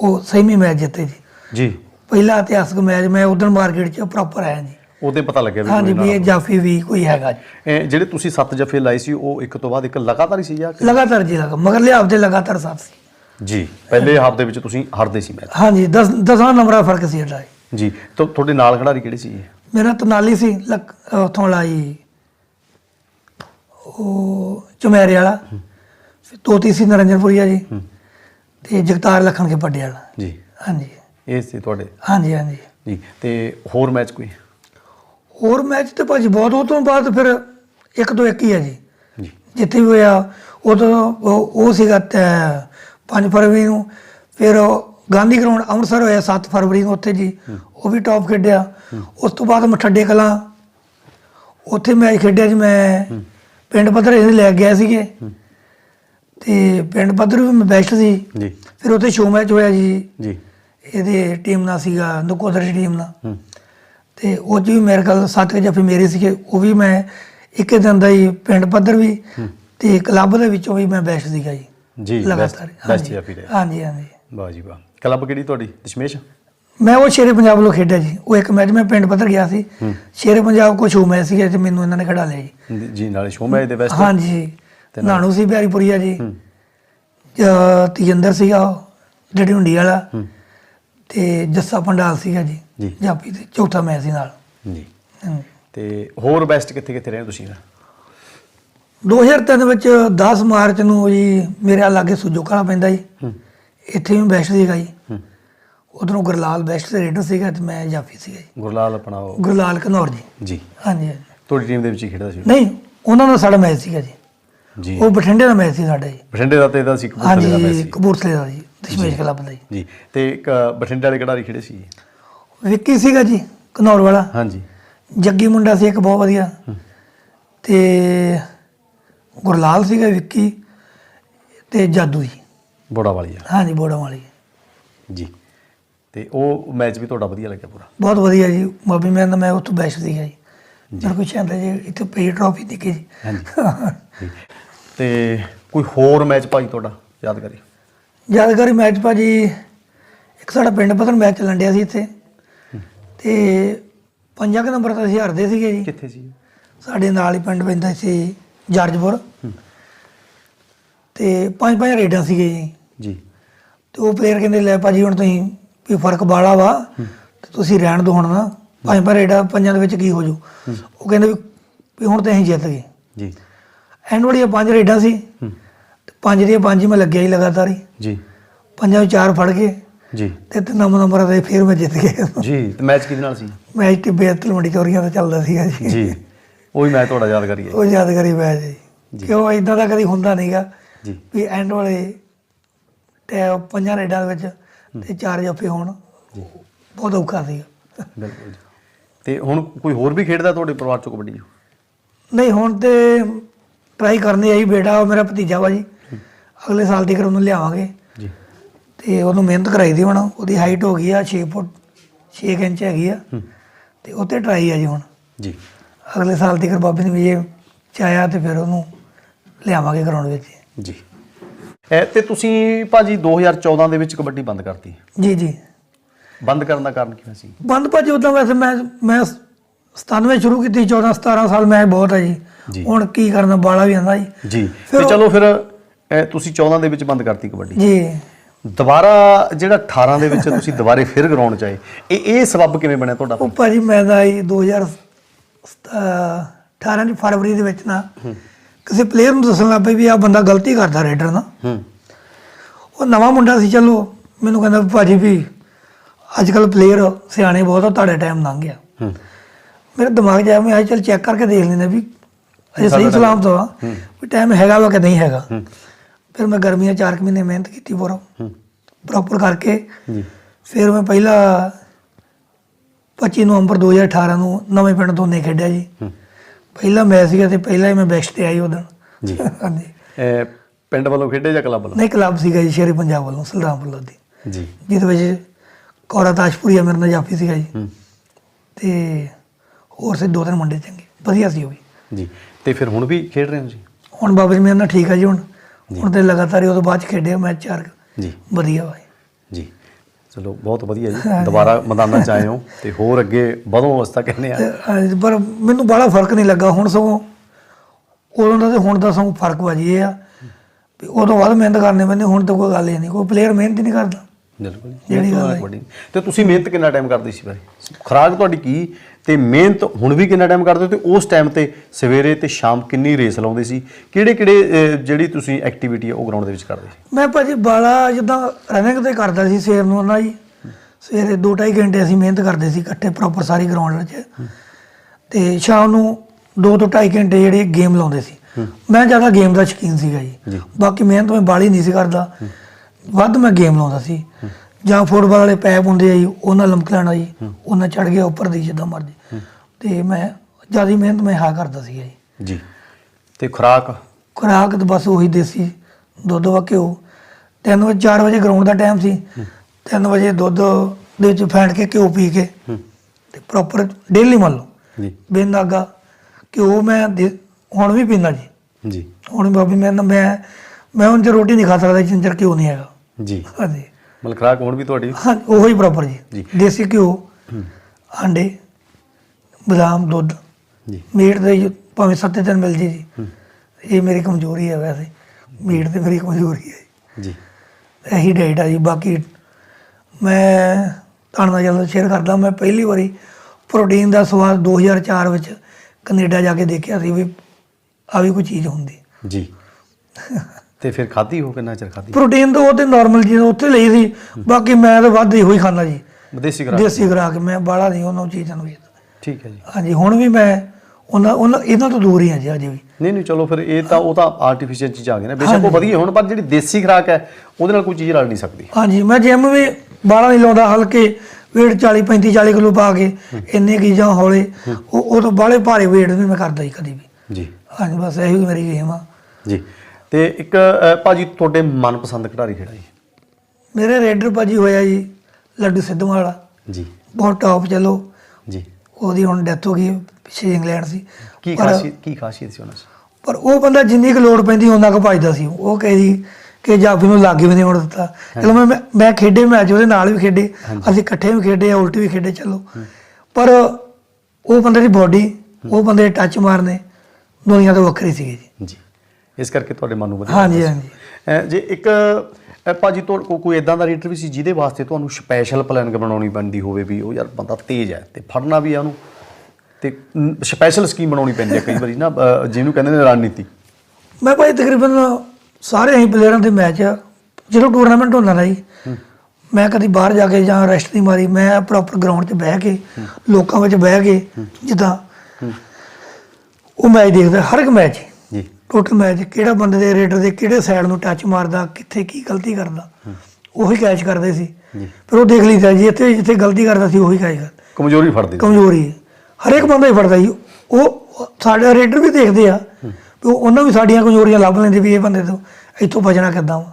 ਉਹ ਸੈਮੀ ਮੈਚ ਜਿੱਤੇ ਜੀ। ਜੀ। ਪਹਿਲਾ ਇਤਿਹਾਸਕ ਮੈਚ ਮੈਂ ਉਦੋਂ ਮਾਰਕੀਟ 'ਚ ਪ੍ਰੋਪਰ ਆਇਆ ਜੀ। ਉਹਦੇ ਪਤਾ ਲੱਗਿਆ ਵੀ ਹਾਂਜੀ ਵੀ ਇਹ ਜਾਫੀ ਵੀ ਕੋਈ ਹੈਗਾ ਜੀ। ਜਿਹੜੇ ਤੁਸੀਂ ਸੱਤ ਜਫੇ ਲਾਏ ਸੀ ਉਹ ਇੱਕ ਤੋਂ ਬਾਅਦ ਇੱਕ ਲਗਾਤਾਰ ਹੀ ਸੀ ਜਾਂ ਲਗਾਤਾਰ ਜੀ ਲਗਾ ਮਗਰ ਲਿਆਓ ਦੇ ਲਗਾਤਾਰ ਸੱਤ ਸੀ। ਜੀ ਪਹਿਲੇ ਹਾਫ ਦੇ ਵਿੱਚ ਤੁਸੀਂ ਹਾਰਦੇ ਸੀ ਮੈਚ। ਹਾਂਜੀ 10 ਦਸਾਂ ਨੰਬਰਾਂ ਦਾ ਫ਼ਰਕ ਸੀ ਸਾਡਾ ਜੀ। ਤਾਂ ਤੁਹਾਡੇ ਨਾਲ ਖਿਡਾਰੀ ਕਿਹੜੇ ਸੀ ਮੇਰਾ ਤਨਾਲੀ ਸੀ ਉੱਥੋਂ ਲਾਈ ਉਹ ਚੁਮੈਰੇ ਵਾਲਾ। ਫਿਰ ਤੋਤੀ ਸੀ ਨਰਿੰਦਰਪੁਰੀਆ ਜੀ। ਤੇ ਜਗਤਾਰ ਲਖਣ ਕੇ ਪੱਡੇ ਵਾਲਾ ਜੀ। ਹਾਂਜੀ। ਇਹ ਸੀ ਤੁਹਾਡੇ? ਹਾਂਜੀ ਹਾਂਜੀ। ਜੀ ਤੇ ਹੋਰ ਮੈਚ ਕੋਈ? ਹੋਰ ਮੈਚ ਤੇ ਭਾਜੀ ਬਹੁਤ ਉਹ ਤੋਂ ਬਾਅਦ ਫਿਰ ਇੱਕ ਤੋਂ ਇੱਕ ਹੀ ਹੈ ਜੀ। ਜੀ। ਜਿੱਥੇ ਵੀ ਹੋਇਆ ਉਦੋਂ ਉਹ ਉਹ ਸੀਗਾ 5 ਫਰਵਰੀ ਨੂੰ। ਫਿਰ ਗਾਂਧੀ ਗਰਾਊਂਡ ਅੰਮ੍ਰਿਤਸਰ ਹੋਇਆ 7 ਫਰਵਰੀ ਨੂੰ ਉੱਥੇ ਜੀ। ਉਹ ਵੀ ਟੌਪ ਖੇਡਿਆ। ਉਸ ਤੋਂ ਬਾਅਦ ਮਠੱਡੇ ਕਲਾਂ। ਉੱਥੇ ਮੈਚ ਖੇਡਿਆ ਜੀ ਮੈਂ। ਪਿੰਡ ਪੱਧਰ ਇਹ ਲੈ ਗਿਆ ਸੀਗੇ। ਤੇ ਪਿੰਡ ਪੱਧਰ ਵੀ ਮੈਂ ਬੈਸਟ ਸੀ। ਜੀ। ਫਿਰ ਉੱਥੇ ਸ਼ੋ ਮੈਚ ਹੋਇਆ ਜੀ। ਜੀ। ਇਹਦੇ ਟੀਮ ਨਾਲ ਸੀਗਾ ਨਕੋਦਰ ਦੀ ਟੀਮ ਨਾਲ। ਤੇ ਉਹ ਵੀ ਮੇਰੇ ਕੋਲ ਸੱਤ ਕੁ ਜੱਫੇ ਮੇਰੇ ਸੀਗੇ। ਉਹ ਵੀ ਮੈਂ ਇੱਕ ਦਿਨ ਦਾ ਹੀ ਪਿੰਡ ਪੱਧਰ ਵੀ ਤੇ ਕਲੱਬ ਦੇ ਵਿੱਚੋਂ ਵੀ ਮੈਂ ਬੈਸਟ ਸੀਗਾ ਜੀ। ਜੀ ਲਗਾਤਾਰ। ਬੈਸਟ ਜਾਫੀ ਰਹੇ ਹਾਂਜੀ ਹਾਂਜੀ। ਵਾਹ ਜੀ ਵਾਹ। ਕਲੱਬ ਕਿਹੜੀ ਤੁਹਾਡੀ? ਦਸ਼ਮੇਸ਼? ਮੈਂ ਉਹ ਸ਼ੇਰੇ ਪੰਜਾਬ ਵੱਲੋਂ ਖੇਡਿਆ ਜੀ। ਉਹ ਇੱਕ ਮੈਚ ਮੈਂ ਪਿੰਡ ਪੱਧਰ ਗਿਆ ਸੀ। ਸ਼ੇਰੇ ਪੰਜਾਬ ਕੁਛ ਹੋ ਮੈਚ ਸੀਗਾ ਤੇ ਮੈਨੂੰ ਇਹਨਾਂ ਨੇ ਖੜਾ ਲਿਆ ਜੀ। ਜੀ ਨਾਲੇ ਸ਼ੋ ਮੈਚ ਦੇ ਬੈਸਟ ਹਾਂਜੀ। ਨਾਲ- ਨਾਣੂ ਸੀ ਬਿਹਾਰੀਪੁਰੀਆ ਜੀ। ਤੇਜਿੰਦਰ ਸੀਗਾ ਜਿਹੜੀ ਹੁੰਡੀ ਵਾਲਾ। ਤੇ ਜੱਸਾ ਪੰਡਾਲ ਸੀਗਾ ਜੀ। ਜਾਪੀ ਤੇ ਚੌਥਾ ਮੈਚ ਸੀ ਨਾਲ। ਜੀ। ਤੇ ਹੋਰ ਬੈਸਟ ਕਿੱਥੇ ਕਿੱਥੇ ਰਹੇ ਤੁਸੀਂ 2003 ਵਿੱਚ 10 ਮਾਰਚ ਨੂੰ ਜੀ ਮੇਰੇ ਲਾਗੇ ਸੁਜੋ ਕਾਲਾ ਪੈਂਦਾ ਜੀ। ਇੱਥੇ ਵੀ ਬੈਸਟ ਸੀਗਾ ਜੀ। ਉਧਰੋਂ ਗੁਰਲਾਲ ਬੈਸਟ ਰੇਡਰ ਸੀਗਾ ਤੇ ਮੈਂ ਜਾਫੀ ਸੀਗਾ ਜੀ। ਗੁਰਲਾਲ ਆਪਣਾ ਗੁਰਲਾਲ ਘਨੌਰ ਜੀ। ਜੀ। ਹਾਂਜੀ। ਹਾਂਜੀ ਤੁਹਾਡੀ ਟੀਮ ਦੇ ਵਿੱਚ ਹੀ ਖੇਡਦਾ ਸੀ ਨਹੀਂ ਉਹਨਾਂ ਦਾ ਸਾਡਾ ਮੈਚ ਸੀਗਾ ਜੀ। ਜੀ। ਉਹ ਬਠਿੰਡੇ ਦਾ ਮੈਚ ਸੀ ਸਾਡਾ। ਜੀ ਬਠਿੰਡੇ ਦਾ ਤੇ ਇਹਦਾ ਸੀ ਕਪੂਰਥਲੇ ਦਾ ਮੈਚ ਹਾਂਜੀ ਸੀ। ਕਪੂਰਥਲੇ ਦਾ ਜੀ ਦਸ਼ਮੇਸ਼ ਕਲੱਬ ਦਾ ਜੀ। ਜੀ ਤੇ ਇੱਕ ਬਠਿੰਡੇ ਵਾਲੇ ਖਿਡਾਰੀ ਖੇਡੇ ਸੀ? ਵਿੱਕੀ ਸੀਗਾ ਜੀ ਘਨੌਰ ਵਾਲਾ। ਹਾਂਜੀ। ਜੱਗੀ ਮੁੰਡਾ ਸੀ ਇੱਕ ਬਹੁਤ ਵਧੀਆ। ਤੇ ਗੁਰਲਾਲ ਸੀਗਾ ਵਿੱਕੀ ਤੇ ਜਾਦੂ ਜੀ। ਬੋੜਾ ਵਾਲੀ ਆ। ਹਾਂਜੀ ਬੋੜਾ ਵਾਲੀ। ਜੀ। ਤੇ ਉਹ ਮੈਚ ਵੀ ਤੁਹਾਡਾ ਵਧੀਆ ਲੱਗਿਆ ਪੂਰਾ? ਬਹੁਤ ਵਧੀਆ ਜੀ। ਬਾਬੀ ਮੈਂ ਮੈਂ ਉੱਥੋਂ ਬੈਸਟ ਸੀਗਾ ਜੀ। ਮੇਰੇ ਕੋਲ ਸ਼ਾਂਤ ਜੀ ਇੱਥੇ ਪਈ ਟਰਾਫੀ ਦੇਖੀ ਜੀ। ਹਾਂਜੀ। ਤੇ ਕੋਈ ਹੋਰ ਮੈਚ ਭਾਈ ਤੁਹਾਡਾ ਯਾਦ ਕਰੀ ਯਾਦਗਾਰੀ ਮੈਚ ਭਾਜੀ ਇੱਕ ਸਾਡਾ ਪਿੰਡ ਪਤਨ ਮੈਚ ਚੱਲਣ ਡਿਆ ਸੀ ਇੱਥੇ। ਤੇ ਪੰਜਾਂ ਕੁ ਨੰਬਰ ਤੇ ਅਸੀਂ ਹਾਰਦੇ ਸੀਗੇ ਜੀ। ਕਿੱਥੇ ਸੀ? ਸਾਡੇ ਨਾਲ ਹੀ ਪਿੰਡ ਪੈਂਦਾ ਸੀ ਜਰਜਪੁਰ। ਤੇ ਪੰਜ ਪੰਜ ਰੇਡਾਂ ਸੀਗੇ ਜੀ। ਜੀ। ਤੇ ਉਹ ਪਲੇਅਰ ਕਹਿੰਦੇ ਲੈ ਭਾਜੀ ਹੁਣ ਤੁਸੀਂ ਵੀ ਫ਼ਰਕ ਬਾਲਾ ਵਾ ਤੇ ਤੁਸੀਂ ਰਹਿਣ ਦਿਓ ਹੁਣ ਨਾ। ਪੰਜ ਪੰਜ ਰੇਡਾਂ ਪੰਜਾਂ ਦੇ ਵਿੱਚ ਕੀ ਹੋ ਜੂ ਉਹ ਕਹਿੰਦੇ ਵੀ ਵੀ ਹੁਣ ਤਾਂ ਅਸੀਂ ਜਿੱਤ ਗਏ। ਜੀ। ਐਂਡ ਵਾਲੀਆਂ ਪੰਜ ਰੇਡਾਂ ਸੀ। ਹੂੰ। ਤੇ ਪੰਜ ਦੀਆਂ ਪੰਜ ਹੀ ਮੈਂ ਲੱਗਿਆ ਹੀ ਲਗਾਤਾਰ ਹੀ। ਜੀ। ਪੰਜਾਂ ਵਿੱਚ ਚਾਰ ਫੜ ਕੇ ਜੀ। ਤੇ ਤਿੰਨ ਨੰਬਰ ਤੇ ਫਿਰ ਮੈਂ ਜਿੱਤ ਗਿਆ। ਜੀ ਤੇ ਮੈਚ ਕਿਹਦੇ ਨਾਲ ਸੀ? ਮੈਚ ਟਿੱਬੇ ਤਲਵੰਡੀ ਚੌਰੀਆਂ ਦਾ ਚੱਲਦਾ ਸੀਗਾ ਜੀ। ਜੀ। ਉਹੀ ਮੈਚ ਤੁਹਾਡਾ ਯਾਦ ਕਰੀਏ ਉਹ ਯਾਦਗਾਰੀ ਮੈਚ ਜੀ। ਕਿਉਂ ਇਦਾਂ ਦਾ ਕਦੀ ਹੁੰਦਾ ਨਹੀਂਗਾ ਜੀ। ਵੀ ਐਂਡ ਵਾਲੇ ਤੇ ਪੰਜਾਂ ਰੇਡਾਂ ਦੇ ਵਿੱਚ ਤੇ ਚਾਰ ਜੱਫੇ ਹੋਣ। ਜੀ। ਬਹੁਤ ਔਖਾ ਸੀਗਾ। ਬਿਲਕੁਲ ਤੇ ਹੁਣ ਕੋਈ ਹੋਰ ਵੀ ਖੇਡਦਾ ਤੁਹਾਡੇ ਪਰਿਵਾਰ ਚੋਂ ਕਬੱਡੀ ਨਹੀਂ ਹੁਣ ਤੇ ਟਰਾਈ ਕਰਨੀ ਆਈ ਬੇਟਾ ਉਹ ਮੇਰਾ ਭਤੀਜਾ ਵਾ ਜੀ। ਅਗਲੇ ਸਾਲ ਤੱਕ ਉਹਨੂੰ ਲਿਆਵਾਂਗੇ। ਜੀ। ਤੇ ਉਹਨੂੰ ਮਿਹਨਤ ਕਰਾਈ ਦੀ ਹੁਣ ਉਹਦੀ ਹਾਈਟ ਹੋ ਗਈ ਆ 6 ਫੁੱਟ 6 ਇੰਚ ਹੈਗੀ ਆ। ਤੇ ਉੱਤੇ ਟਰਾਈ ਆ ਜੀ ਹੁਣ। ਜੀ। ਅਗਲੇ ਸਾਲ ਤੱਕ ਬਾਬੇ ਨੇ ਵੀ ਇਹ ਚਾਹਿਆ ਤੇ ਫਿਰ ਉਹਨੂੰ ਲਿਆਵਾਂਗੇ ਗਰਾਊਂਡ ਵਿੱਚ। ਜੀ। ਤੇ ਤੁਸੀਂ ਭਾਜੀ 2014 ਦੇ ਵਿੱਚ ਕਬੱਡੀ ਬੰਦ ਕਰਤੀ। ਜੀ ਜੀ। ਬੰਦ ਕਰਨ ਦਾ ਕਾਰਨ ਕੀ ਸੀ? ਬੰਦ ਭਾਜੀ ਉਦੋਂ ਵੈਸੇ ਮੈਂ ਮੈਂ 97 ਸ਼ੁਰੂ ਕੀਤੀ 14 17 ਸਾਲ ਮੈਂ ਬਹੁਤ ਹੈ ਜੀ। ਹੁਣ ਕੀ ਕਰਨਾ ਬਾਲਾ ਵੀ ਆਂਦਾ ਜੀ। ਜੀ। ਤੇ ਚਲੋ ਫਿਰ ਤੁਸੀਂ 14 ਦੇ ਵਿੱਚ ਬੰਦ ਕਰਤੀ ਕਬੱਡੀ। ਜੀ। ਦੁਬਾਰਾ ਜਿਹੜਾ 18 ਦੇ ਵਿੱਚ ਤੁਸੀਂ ਦੁਬਾਰੇ ਫਿਰ ਗਰਾਊਂਡ ਚ ਆਏ ਇਹ ਇਹ ਸਬਬ ਕਿਵੇਂ ਬਣਿਆ ਤੁਹਾਡਾ ਉਹ ਭਾਜੀ ਮੈਂ ਤਾਂ ਜੀ 2018 ਦੀ ਫਰਵਰੀ ਦੇ ਵਿੱਚ ਨਾ ਕਿਸੇ ਪਲੇਅਰ ਨੂੰ ਦੱਸਣ ਲੱਗ ਪਈ ਵੀ ਆ ਬੰਦਾ ਗਲਤੀ ਕਰਦਾ ਰੇਡਰ ਨਾ ਉਹ ਨਵਾਂ ਮੁੰਡਾ ਸੀ ਚਲੋ ਮੈਨੂੰ ਕਹਿੰਦਾ ਭਾਜੀ ਵੀ ਅੱਜ ਕੱਲ ਪਲੇਅਰ ਸਿਆਣੇ ਬਹੁਤ ਆ ਤੁਹਾਡੇ ਟਾਈਮ ਲੰਘ ਗਿਆ। ਹੂੰ। ਮੇਰੇ ਦਿਮਾਗ ਆਇਆ ਮੈਂ ਅੱਜ ਚੱਲ ਚੈੱਕ ਕਰਕੇ ਦੇਖ ਲੈਂਦਾ ਵੀ ਅਜੇ ਸਹੀ ਸਲਾਮਤ ਵਾ ਵੀ ਟਾਈਮ ਹੈਗਾ ਵਾ ਕਿ ਨਹੀਂ ਹੈਗਾ। ਫਿਰ ਮੈਂ ਗਰਮੀਆਂ 4 ਮਹੀਨੇ ਮਿਹਨਤ ਕੀਤੀ ਪੂਰਾ ਪ੍ਰੋਪਰ ਕਰਕੇ। ਜੀ। ਫਿਰ ਮੈਂ ਪਹਿਲਾ 25 ਨਵੰਬਰ 2018 ਨੂੰ ਨਵੇਂ ਪਿੰਡ ਤੋਂ ਨੇ ਖੇਡਿਆ ਜੀ। ਪਹਿਲਾ ਮੈਚ ਸੀਗਾ ਤੇ ਪਹਿਲਾ ਹੀ ਮੈਂ ਬੈਸਟ ਤੇ ਆਈ ਉਦੋਂ। ਜੀ। ਹਾਂਜੀ। ਪਿੰਡ ਵੱਲੋਂ ਖੇਡੇ ਜਾਂ ਕਲੱਬ ਵੱਲੋਂ? ਨਹੀਂ ਕਲੱਬ ਸੀਗਾ ਜੀ ਸ਼ੇਰੇ ਪੰਜਾਬ ਵੱਲੋਂ ਸਲਰਾਮਪੁਰ ਲੋਧੀ ਜੀ। ਜਿਹਦੇ ਵਿੱਚ ਕੌਰਾ ਤਾਸ਼ਪੁਰੀਆ ਮੇਰੇ ਨਾਲ ਜਾਫੀ ਸੀਗਾ ਜੀ। ਤੇ ਹੋਰ ਸੇ ਦੋ ਤਿੰਨ ਮੁੰਡੇ ਚੰਗੇ ਵਧੀਆ ਸੀ ਉਹ ਵੀ। ਜੀ ਤੇ ਫਿਰ ਹੁਣ ਵੀ ਖੇਡ ਰਹੇ ਹੋ ਜੀ? ਹੁਣ ਬਾਬਾ ਜੀ ਮੇਰੇ ਨਾਲ ਠੀਕ ਹੈ ਜੀ ਹੁਣ। ਹੁਣ ਤੇ ਲਗਾਤਾਰ ਉਹ ਤੋਂ ਬਾਅਦ ਖੇਡਿਆ ਮੈਚ ਚਾਰ। ਜੀ। ਵਧੀਆ ਵਾ। ਜੀ। ਚਲੋ ਬਹੁਤ ਵਧੀਆ ਜੀ। ਦੁਬਾਰਾ ਮੈਦਾਨਾਂ ਚ ਆਏ ਹੋ ਤੇ ਹੋਰ ਅੱਗੇ ਵਧੋ ਅਵਸਥਾ ਕਹਿੰਦੇ ਆ। ਪਰ ਮੈਨੂੰ ਬੜਾ ਫ਼ਰਕ ਨਹੀਂ ਲੱਗਾ। ਹੁਣ ਸਗੋਂ ਉਦੋਂ ਦਾ ਤੇ ਹੁਣ ਦਾ ਸਗੋਂ ਫ਼ਰਕ ਵਾ ਜੀ ਇਹ ਆ। ਉਦੋਂ ਬਾਅਦ ਮਿਹਨਤ ਕਰਨੇ ਪੈਂਦੇ ਹੁਣ ਤਾਂ ਕੋਈ ਗੱਲ ਹੀ ਨਹੀਂ। ਕੋਈ ਪਲੇਅਰ ਮਿਹਨਤ ਨਹੀਂ ਕਰਦਾ। ਬਿਲਕੁਲ ਜਿਹੜੀ ਗੱਲ ਹੈ। ਕਬੱਡੀ ਤੇ ਤੁਸੀਂ ਮਿਹਨਤ ਕਿੰਨਾ ਟਾਈਮ ਕਰਦੇ ਸੀ ਬਾਈ ਖੁਰਾਕ ਤੁਹਾਡੀ ਕੀ? ਤੇ ਮਿਹਨਤ ਹੁਣ ਵੀ ਕਿੰਨਾ ਟਾਈਮ ਕਰਦੇ ਹੋ? ਤੇ ਉਸ ਟਾਈਮ ਤੇ ਸਵੇਰੇ ਤੇ ਸ਼ਾਮ ਕਿੰਨੀ ਰੇਸ ਲਾਉਂਦੇ ਸੀ? ਕਿਹੜੇ ਕਿਹੜੇ ਜਿਹੜੀ ਤੁਸੀਂ ਐਕਟੀਵਿਟੀ ਉਹ ਗਰਾਊਂਡ ਦੇ ਵਿੱਚ ਕਰਦੇ ਸੀ? ਮੈਂ ਭਾਜੀ ਬਾਲਾ ਜਿੱਦਾਂ ਰਨਿੰਗ ਤੇ ਕਰਦਾ ਸੀ ਸਵੇਰ ਨੂੰ ਨਾ ਜੀ ਸਵੇਰੇ 2.5 ਘੰਟੇ ਅਸੀਂ ਮਿਹਨਤ ਕਰਦੇ ਸੀ ਇਕੱਠੇ ਪ੍ਰੋਪਰ ਸਾਰੀ ਗਰਾਊਂਡ ਵਿੱਚ। ਤੇ ਸ਼ਾਮ ਨੂੰ 2 ਤੋਂ 2.5 ਘੰਟੇ ਜਿਹੜੇ ਗੇਮ ਲਾਉਂਦੇ ਸੀ। ਮੈਂ ਜ਼ਿਆਦਾ ਗੇਮ ਦਾ ਸ਼ੌਕੀਨ ਸੀਗਾ ਜੀ। ਜੀ। ਬਾਕੀ ਮਿਹਨਤ ਮੈਂ ਬਾਲੀ ਨਹੀਂ ਸੀ ਕਰਦਾ। ਵੱਧ ਮੈਂ ਗੇਮ ਲਾਉਂਦਾ ਸੀ। ਜਾਂ ਫੁੱਟਬਾਲ ਵਾਲੇ ਪੈਪ ਹੁੰਦੇ ਆ ਜੀ ਉਹਨਾਂ ਲਮਕ ਲੈਣਾ ਜੀ ਉਹਨਾਂ ਚੜ ਗਿਆ ਉੱਪਰ ਦੀ ਜਿੱਦਾਂ ਮਰਜ਼ੀ। ਤੇ ਮੈਂ ਜ਼ਿਆਦਾ ਮਿਹਨਤ ਮੈਂ ਹਾਂ ਕਰਦਾ ਸੀਗਾ ਜੀ। ਜੀ। ਤੇ ਖੁਰਾਕ? ਖੁਰਾਕ ਤਾਂ ਬਸ ਉਹੀ ਦੇਸੀ ਦੁੱਧ ਵਾ ਘਿਓ। 3 ਵਜੇ 4 ਵਜੇ ਗਰਾਊਂਡ ਦਾ ਟਾਈਮ ਸੀ। 3 ਵਜੇ ਦੁੱਧ ਦੇ ਵਿੱਚ ਫੈਂਟ ਕੇ ਘਿਓ ਪੀ ਕੇ ਤੇ ਪ੍ਰੋਪਰ ਡੇਲੀ ਮੰਨ ਲਓ। ਜੀ। ਬਿਨ ਨਾਗਾ ਘਿਓ ਮੈਂ ਹੁਣ ਵੀ ਪੀਂਦਾ ਜੀ। ਜੀ। ਹੁਣ ਬਾਬੀ ਮੈਂ ਮੈਂ ਮੈਂ ਹੁਣ ਜੇ ਰੋਟੀ ਨਹੀਂ ਖਾ ਸਕਦਾ ਜਿੰਨ ਚਿਰ ਘਿਓ ਨਹੀਂ ਹੈਗਾ। ਜੀ। ਹਾਂਜੀ। ਮਤਲਬ ਖੁਰਾਕ ਹੁਣ ਵੀ ਤੁਹਾਡੀ? ਹਾਂ ਉਹੀ ਪ੍ਰੋਪਰ ਜੀ। ਦੇਸੀ ਘਿਓ ਆਂਡੇ ਬਦਾਮ ਦੁੱਧ ਜੀ। ਮੀਟ ਦੇ ਭਾਵੇਂ ਸੱਤੇ ਦਿਨ ਮਿਲ ਜੇ ਜੀ। ਇਹ ਮੇਰੀ ਕਮਜ਼ੋਰੀ ਹੈ ਵੈਸੇ। ਮੀਟ ਤੇ ਮੇਰੀ ਕਮਜ਼ੋਰੀ ਹੈ ਜੀ। ਇਹੀ ਡਾਈਟ ਆ ਜੀ। ਬਾਕੀ ਮੈਂ ਤੁਹਾਨੂੰ ਨਾਲ ਜਦੋਂ ਸ਼ੇਅਰ ਕਰਦਾ ਮੈਂ ਪਹਿਲੀ ਵਾਰੀ ਪ੍ਰੋਟੀਨ ਦਾ ਸਵਾਦ 2004 ਵਿੱਚ ਕੈਨੇਡਾ ਜਾ ਕੇ ਦੇਖਿਆ ਸੀ ਵੀ ਆ ਵੀ ਕੋਈ ਚੀਜ਼ ਹੁੰਦੀ। ਜੀ। ਤੇ ਫਿਰ ਖਾਧੀ ਹੋ ਕਿੰਨਾ ਚਿਰ ਖਾਧੀ? ਪ੍ਰੋਟੀਨ ਤਾਂ ਉਹ ਤੇ ਨਾਰਮਲ ਚੀਜ਼ ਉੱਥੇ ਲਈ ਸੀ ਬਾਕੀ ਮੈਂ ਤਾਂ ਵੱਧ ਇਹੋ ਹੀ ਖਾਂਦਾ ਜੀ। ਵਿਦੇਸ਼ੀ ਖੁਰਾਕ? ਦੇਸੀ ਖੁਰਾਕ ਮੈਂ ਬਾਹਲਾ ਨਹੀਂ ਉਹਨਾਂ ਚੀਜ਼ਾਂ ਨੂੰ ਠੀਕ ਹੈ ਜੀ। ਹਾਂਜੀ ਹੁਣ ਵੀ ਮੈਂ ਉਹਨਾਂ ਉਹਨਾਂ ਇਹਨਾਂ ਤੋਂ ਦੂਰ ਹੀ ਹਾਂ ਜੀ ਅਜੇ ਵੀ। ਨਹੀਂ ਨਹੀਂ ਚਲੋ ਫਿਰ ਇਹ ਤਾਂ ਉਹ ਤਾਂ ਆਰਟੀਫੀਸ਼ੀਅਲ ਚੀਜ਼ਾਂ ਆ ਗਈਆਂ ਨੇ। ਬੇਸ਼ੱਕ ਉਹ ਵਧੀਆ ਹੋਣ ਪਰ ਜਿਹੜੀ ਦੇਸੀ ਖੁਰਾਕ ਹੈ ਉਹਦੇ ਨਾਲ ਕੋਈ ਚੀਜ਼ ਰਲ ਨਹੀਂ ਸਕਦੀ। ਹਾਂਜੀ ਮੈਂ ਜਿਮ ਵੀ ਬਾਹਲਾ ਨਹੀਂ ਲਾਉਂਦਾ ਹਲਕੇ weight 40 35 40 ਕਿਲੋ ਪਾ ਕੇ ਇੰਨੇ ਕੀ ਜਾਂ ਹੌਲੇ ਉਹ ਉਹ ਤੋਂ ਬਾਹਲੇ ਭਾਰੇ weight ਵੀ ਮੈਂ ਕਰਦਾ ਹੀ ਕਦੀ ਵੀ। ਜੀ। ਹਾਂਜੀ ਬਸ ਇਹੀ ਮੇਰੀ ਗੇਮ ਆ। ਜੀ। ਤੇ ਇੱਕ ਅ, ਭਾਜੀ ਤੁਹਾਡੇ ਮਨਪਸੰਦ ਖਿਡਾਰੀ ਕਿਹੜਾ ਜੀ? ਮੇਰੇ ਰੇਡਰ ਭਾਜੀ ਹੋਇਆ ਜੀ ਲੱਡੂ ਸਿੱਧੂ ਵਾਲਾ। ਜੀ। ਬਹੁਤ ਟੌਪ ਚਲੋ। ਜੀ। ਉਹਦੀ ਹੁਣ ਡੈਥ ਹੋ ਗਈ ਪਿੱਛੇ ਇੰਗਲੈਂਡ ਸੀ। ਕੀ ਪਰ- ਖਾਸੀਅਤ ਕੀ ਖਾਸੀਅਤ ਸੀ ਉਹਨਾਂ 'ਚ? ਪਰ ਉਹ ਬੰਦਾ ਜਿੰਨੀ ਕੁ ਲੋੜ ਪੈਂਦੀ ਉਹਨਾਂ ਕੁ ਭਜਦਾ ਸੀ। ਉਹ ਕਹੇਦੀ ਕਿ ਜਾਫੀ ਨੂੰ ਲਾਗੇ ਵੀ ਨਹੀਂ ਹੋਣ ਦਿੱਤਾ। ਚਲੋ ਮੈਂ ਮੈਂ- ਮੈਂ ਖੇਡੇ ਮੈਚ ਉਹਦੇ ਨਾਲ ਵੀ ਖੇਡੇ ਅਸੀਂ ਇਕੱਠੇ ਵੀ ਖੇਡੇ ਉਲਟ ਵੀ ਖੇਡੇ ਚਲੋ। ਪਰ ਉਹ ਬੰਦੇ ਦੀ ਬਾਡੀ ਉਹ ਬੰਦੇ ਦੇ ਟੱਚ ਮਾਰਨੇ ਦੁਨੀਆ ਤੋਂ ਵੱਖਰੀ ਸੀਗੀ ਜੀ। ਜੀ। ਇਸ ਕਰਕੇ ਤੁਹਾਡੇ ਮਨ ਨੂੰ ਵਧੀਆ ਹਾਂਜੀ, ਹਾਂਜੀ। ਜੇ ਇੱਕ ਭਾਜੀ ਤੋਂ ਕੋਈ ਇਦਾਂ ਦਾ ਰੀਡਰ ਵੀ ਸੀ ਜਿਹਦੇ ਵਾਸਤੇ ਤੁਹਾਨੂੰ ਸਪੈਸ਼ਲ ਪਲਾਨਿੰਗ ਬਣਾਉਣੀ ਪੈਂਦੀ ਹੋਵੇ ਵੀ ਉਹ ਯਾਰ ਬੰਦਾ ਤੇਜ਼ ਹੈ ਤੇ ਫੜਨਾ ਵੀ ਆ ਉਹਨੂੰ ਤੇ ਸਪੈਸ਼ਲ ਸਕੀਮ ਬਣਾਉਣੀ ਪੈਂਦੀ ਹੈ ਕਈ ਵਾਰੀ ਨਾ ਜਿਹਨੂੰ ਕਹਿੰਦੇ ਨੇ ਰਣਨੀਤੀ। ਮੈਂ ਭਾਈ ਤਕਰੀਬਨ ਸਾਰੇ ਹੀ ਪਲੇਅਰਾਂ ਦੇ ਮੈਚ ਜਦੋਂ ਟੂਰਨਾਮੈਂਟ ਹੁੰਦਾ ਨਾ ਜੀ ਮੈਂ ਕਦੀ ਬਾਹਰ ਜਾ ਕੇ ਜਾਂ ਰੈਸਟ ਦੀ ਮਾਰੀ ਮੈਂ ਪ੍ਰੋਪਰ ਗਰਾਊਂਡ 'ਚ ਬਹਿ ਕੇ ਲੋਕਾਂ ਵਿੱਚ ਬਹਿ ਕੇ ਜਿੱਦਾਂ ਉਹ ਮੈਚ ਦੇਖਦਾ ਹਰ ਇੱਕ ਮੈਚ ਟੋਟਲ ਮੈਚ ਕਿਹੜਾ ਬੰਦੇ ਦੇ ਰੇਡਰ ਦੇ ਕਿਹੜੇ ਸਾਈਡ ਨੂੰ ਟੱਚ ਮਾਰਦਾ ਕਿੱਥੇ ਕੀ ਗਲਤੀ ਕਰਦਾ ਉਹੀ ਕੈਚ ਕਰਦੇ ਸੀ। ਫਿਰ ਉਹ ਦੇਖ ਲਈਦਾ ਜੀ ਇੱਥੇ ਜਿੱਥੇ ਗਲਤੀ ਕਰਦਾ ਸੀ ਉਹੀ ਕੈਚ ਕਰਦਾ। ਕਮਜ਼ੋਰੀ ਫੜਦੀ। ਕਮਜ਼ੋਰੀ। ਹਰੇਕ ਬੰਦਾ ਹੀ ਫੜਦਾ ਜੀ। ਉਹ ਸਾਡੇ ਰੇਡਰ ਵੀ ਦੇਖਦੇ ਆ ਵੀ ਉਹ- ਉਹਨਾਂ ਵੀ ਸਾਡੀਆਂ ਕਮਜ਼ੋਰੀਆਂ ਲੱਭ ਲੈਂਦੇ ਵੀ ਇਹ ਬੰਦੇ ਤੋਂ ਇੱਥੋਂ ਬਚਣਾ ਕਿੱਦਾਂ ਵਾ।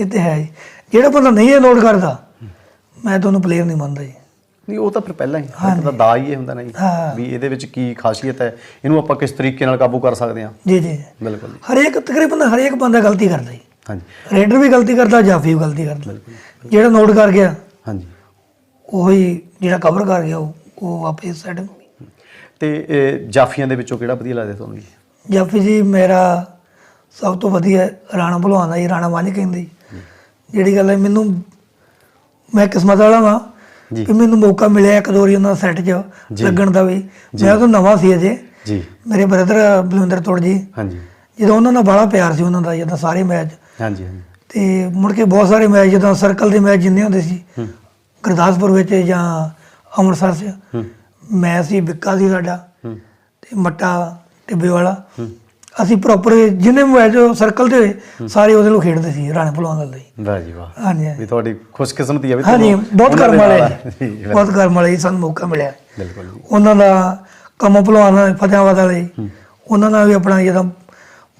ਇਹ ਤੇ ਹੈ ਜੀ। ਜਿਹੜਾ ਬੰਦਾ ਨਹੀਂ ਇਹ ਨੋਟ ਕਰਦਾ ਮੈਂ ਤੁਹਾਨੂੰ ਪਲੇਅਰ ਨਹੀਂ ਮੰਨਦਾ ਜੀ। ਨਹੀਂ ਉਹ ਤਾਂ ਫਿਰ ਪਹਿਲਾਂ ਹੀ। ਇੱਕ ਤਾਂ ਦਾ ਹੀ ਇਹ ਹੁੰਦਾ ਨਾ ਜੀ ਹਾਂ। ਵੀ ਇਹਦੇ ਵਿੱਚ ਕੀ ਖਾਸੀਅਤ ਹੈ ਇਹਨੂੰ ਆਪਾਂ ਕਿਸ ਤਰੀਕੇ ਨਾਲ ਕਾਬੂ ਕਰ ਸਕਦੇ ਹਾਂ। ਜੀ ਜੀ। ਬਿਲਕੁਲ ਜੀ। ਹਰੇਕ ਤਕਰੀਬਨ ਹਰੇਕ ਬੰਦਾ ਗਲਤੀ ਕਰਦਾ ਜੀ। ਹਾਂਜੀ। ਰੇਡਰ ਵੀ ਗਲਤੀ ਕਰਦਾ ਜਾਫੀ ਵੀ ਗਲਤੀ ਕਰਦਾ। ਜਿਹੜਾ ਨੋਟ ਕਰ ਗਿਆ ਹਾਂਜੀ। ਉਹੀ ਜਿਹੜਾ ਕਵਰ ਕਰ ਗਿਆ ਉਹ ਉਹ ਆਪੇ ਸਾਈਡ ਤੇ ਇਹ ਜਾਫੀਆਂ ਦੇ ਵਿੱਚੋਂ ਕਿਹੜਾ ਵਧੀਆ ਲੱਗਦਾ ਤੁਹਾਨੂੰ ਜੀ? ਜਾਫੀ ਜੀ ਮੇਰਾ ਸਭ ਤੋਂ ਵਧੀਆ ਰਾਣਾ ਭਲਵਾਨ ਦਾ ਜੀ ਰਾਣਾ ਮਾਝ ਕਹਿੰਦੇ ਜੀ। ਜਿਹੜੀ ਗੱਲ ਹੈ ਮੈਨੂੰ ਮੈਂ ਕਿਸਮਤ ਵਾਲਾ ਵਾਂ। ਕਿ ਮੈਨੂੰ ਮੌਕਾ ਮਿਲਿਆ ਇੱਕ ਦੋ ਵਾਰੀ ਉਹਨਾਂ ਸੈੱਟ 'ਚ। ਲੱਗਣ ਦਾ ਵੀ। ਮੈਂ ਤਾਂ ਨਵਾਂ ਸੀ ਅਜੇ। ਜੀ। ਮੇਰੇ ਬ੍ਰਦਰ ਬਲਵਿੰਦਰ ਤੋੜ ਜੀ। ਹਾਂਜੀ। ਜਦੋਂ ਉਹਨਾਂ ਨਾਲ ਬੜਾ ਪਿਆਰ ਸੀ ਉਹਨਾਂ ਦਾ ਜਦੋਂ ਸਾਰੇ ਮੈਚ। ਹਾਂਜੀ ਹਾਂਜੀ। ਤੇ ਮੁੜ ਕੇ ਬਹੁਤ ਸਾਰੇ ਮੈਚ ਜਦੋਂ ਸਰਕਲ ਦੇ ਮੈਚ ਜਿੰਨੇ ਹੁੰਦੇ ਸੀ। ਗੁਰਦਾਸਪੁਰ ਵਿੱਚ ਜਾਂ ਅੰਮ੍ਰਿਤਸਰ 'ਚ। ਮੈਂ ਸੀ ਵਿੱਕਾ ਸੀ ਸਾਡਾ। ਤੇ ਮੱਟਾ ਟਿੱਬੇ ਵਾਲਾ। ਅਸੀਂ ਪ੍ਰੋਪਰ ਜਿੰਨੇ ਮੈਚ ਸਰਕਲ ਹੋਏ ਸਾਰੇ ਉਹਦੇ ਨੂੰ ਖੇਡਦੇ ਸੀ ਰਾਣੇ ਭਲਵਾਨ ਦੇ ਲਈ ਵਾਹ ਜੀ ਵਾਹ। ਹਾਂਜੀ ਵੀ। ਤੁਹਾਡੀ ਖੁਸ਼ਕਿਸਮਤੀ ਹੈ ਵੀ ਹਾਂਜੀ ਬਹੁਤ ਦੇ ਕਰਮ ਵਾਲੇ। ਬਹੁਤ ਕਰਮ ਵਾਲੇ ਸਾਨੂੰ ਮੌਕਾ ਮਿਲਿਆ। ਬਿਲਕੁਲ ਉਹਨਾਂ ਦਾ ਕੰਮ ਭਲਵਾਨ ਫਤਿਆਬਾਦ ਵਾਲੇ। ਉਹਨਾਂ ਨਾਲ ਵੀ ਆਪਣਾ ਜਦੋਂ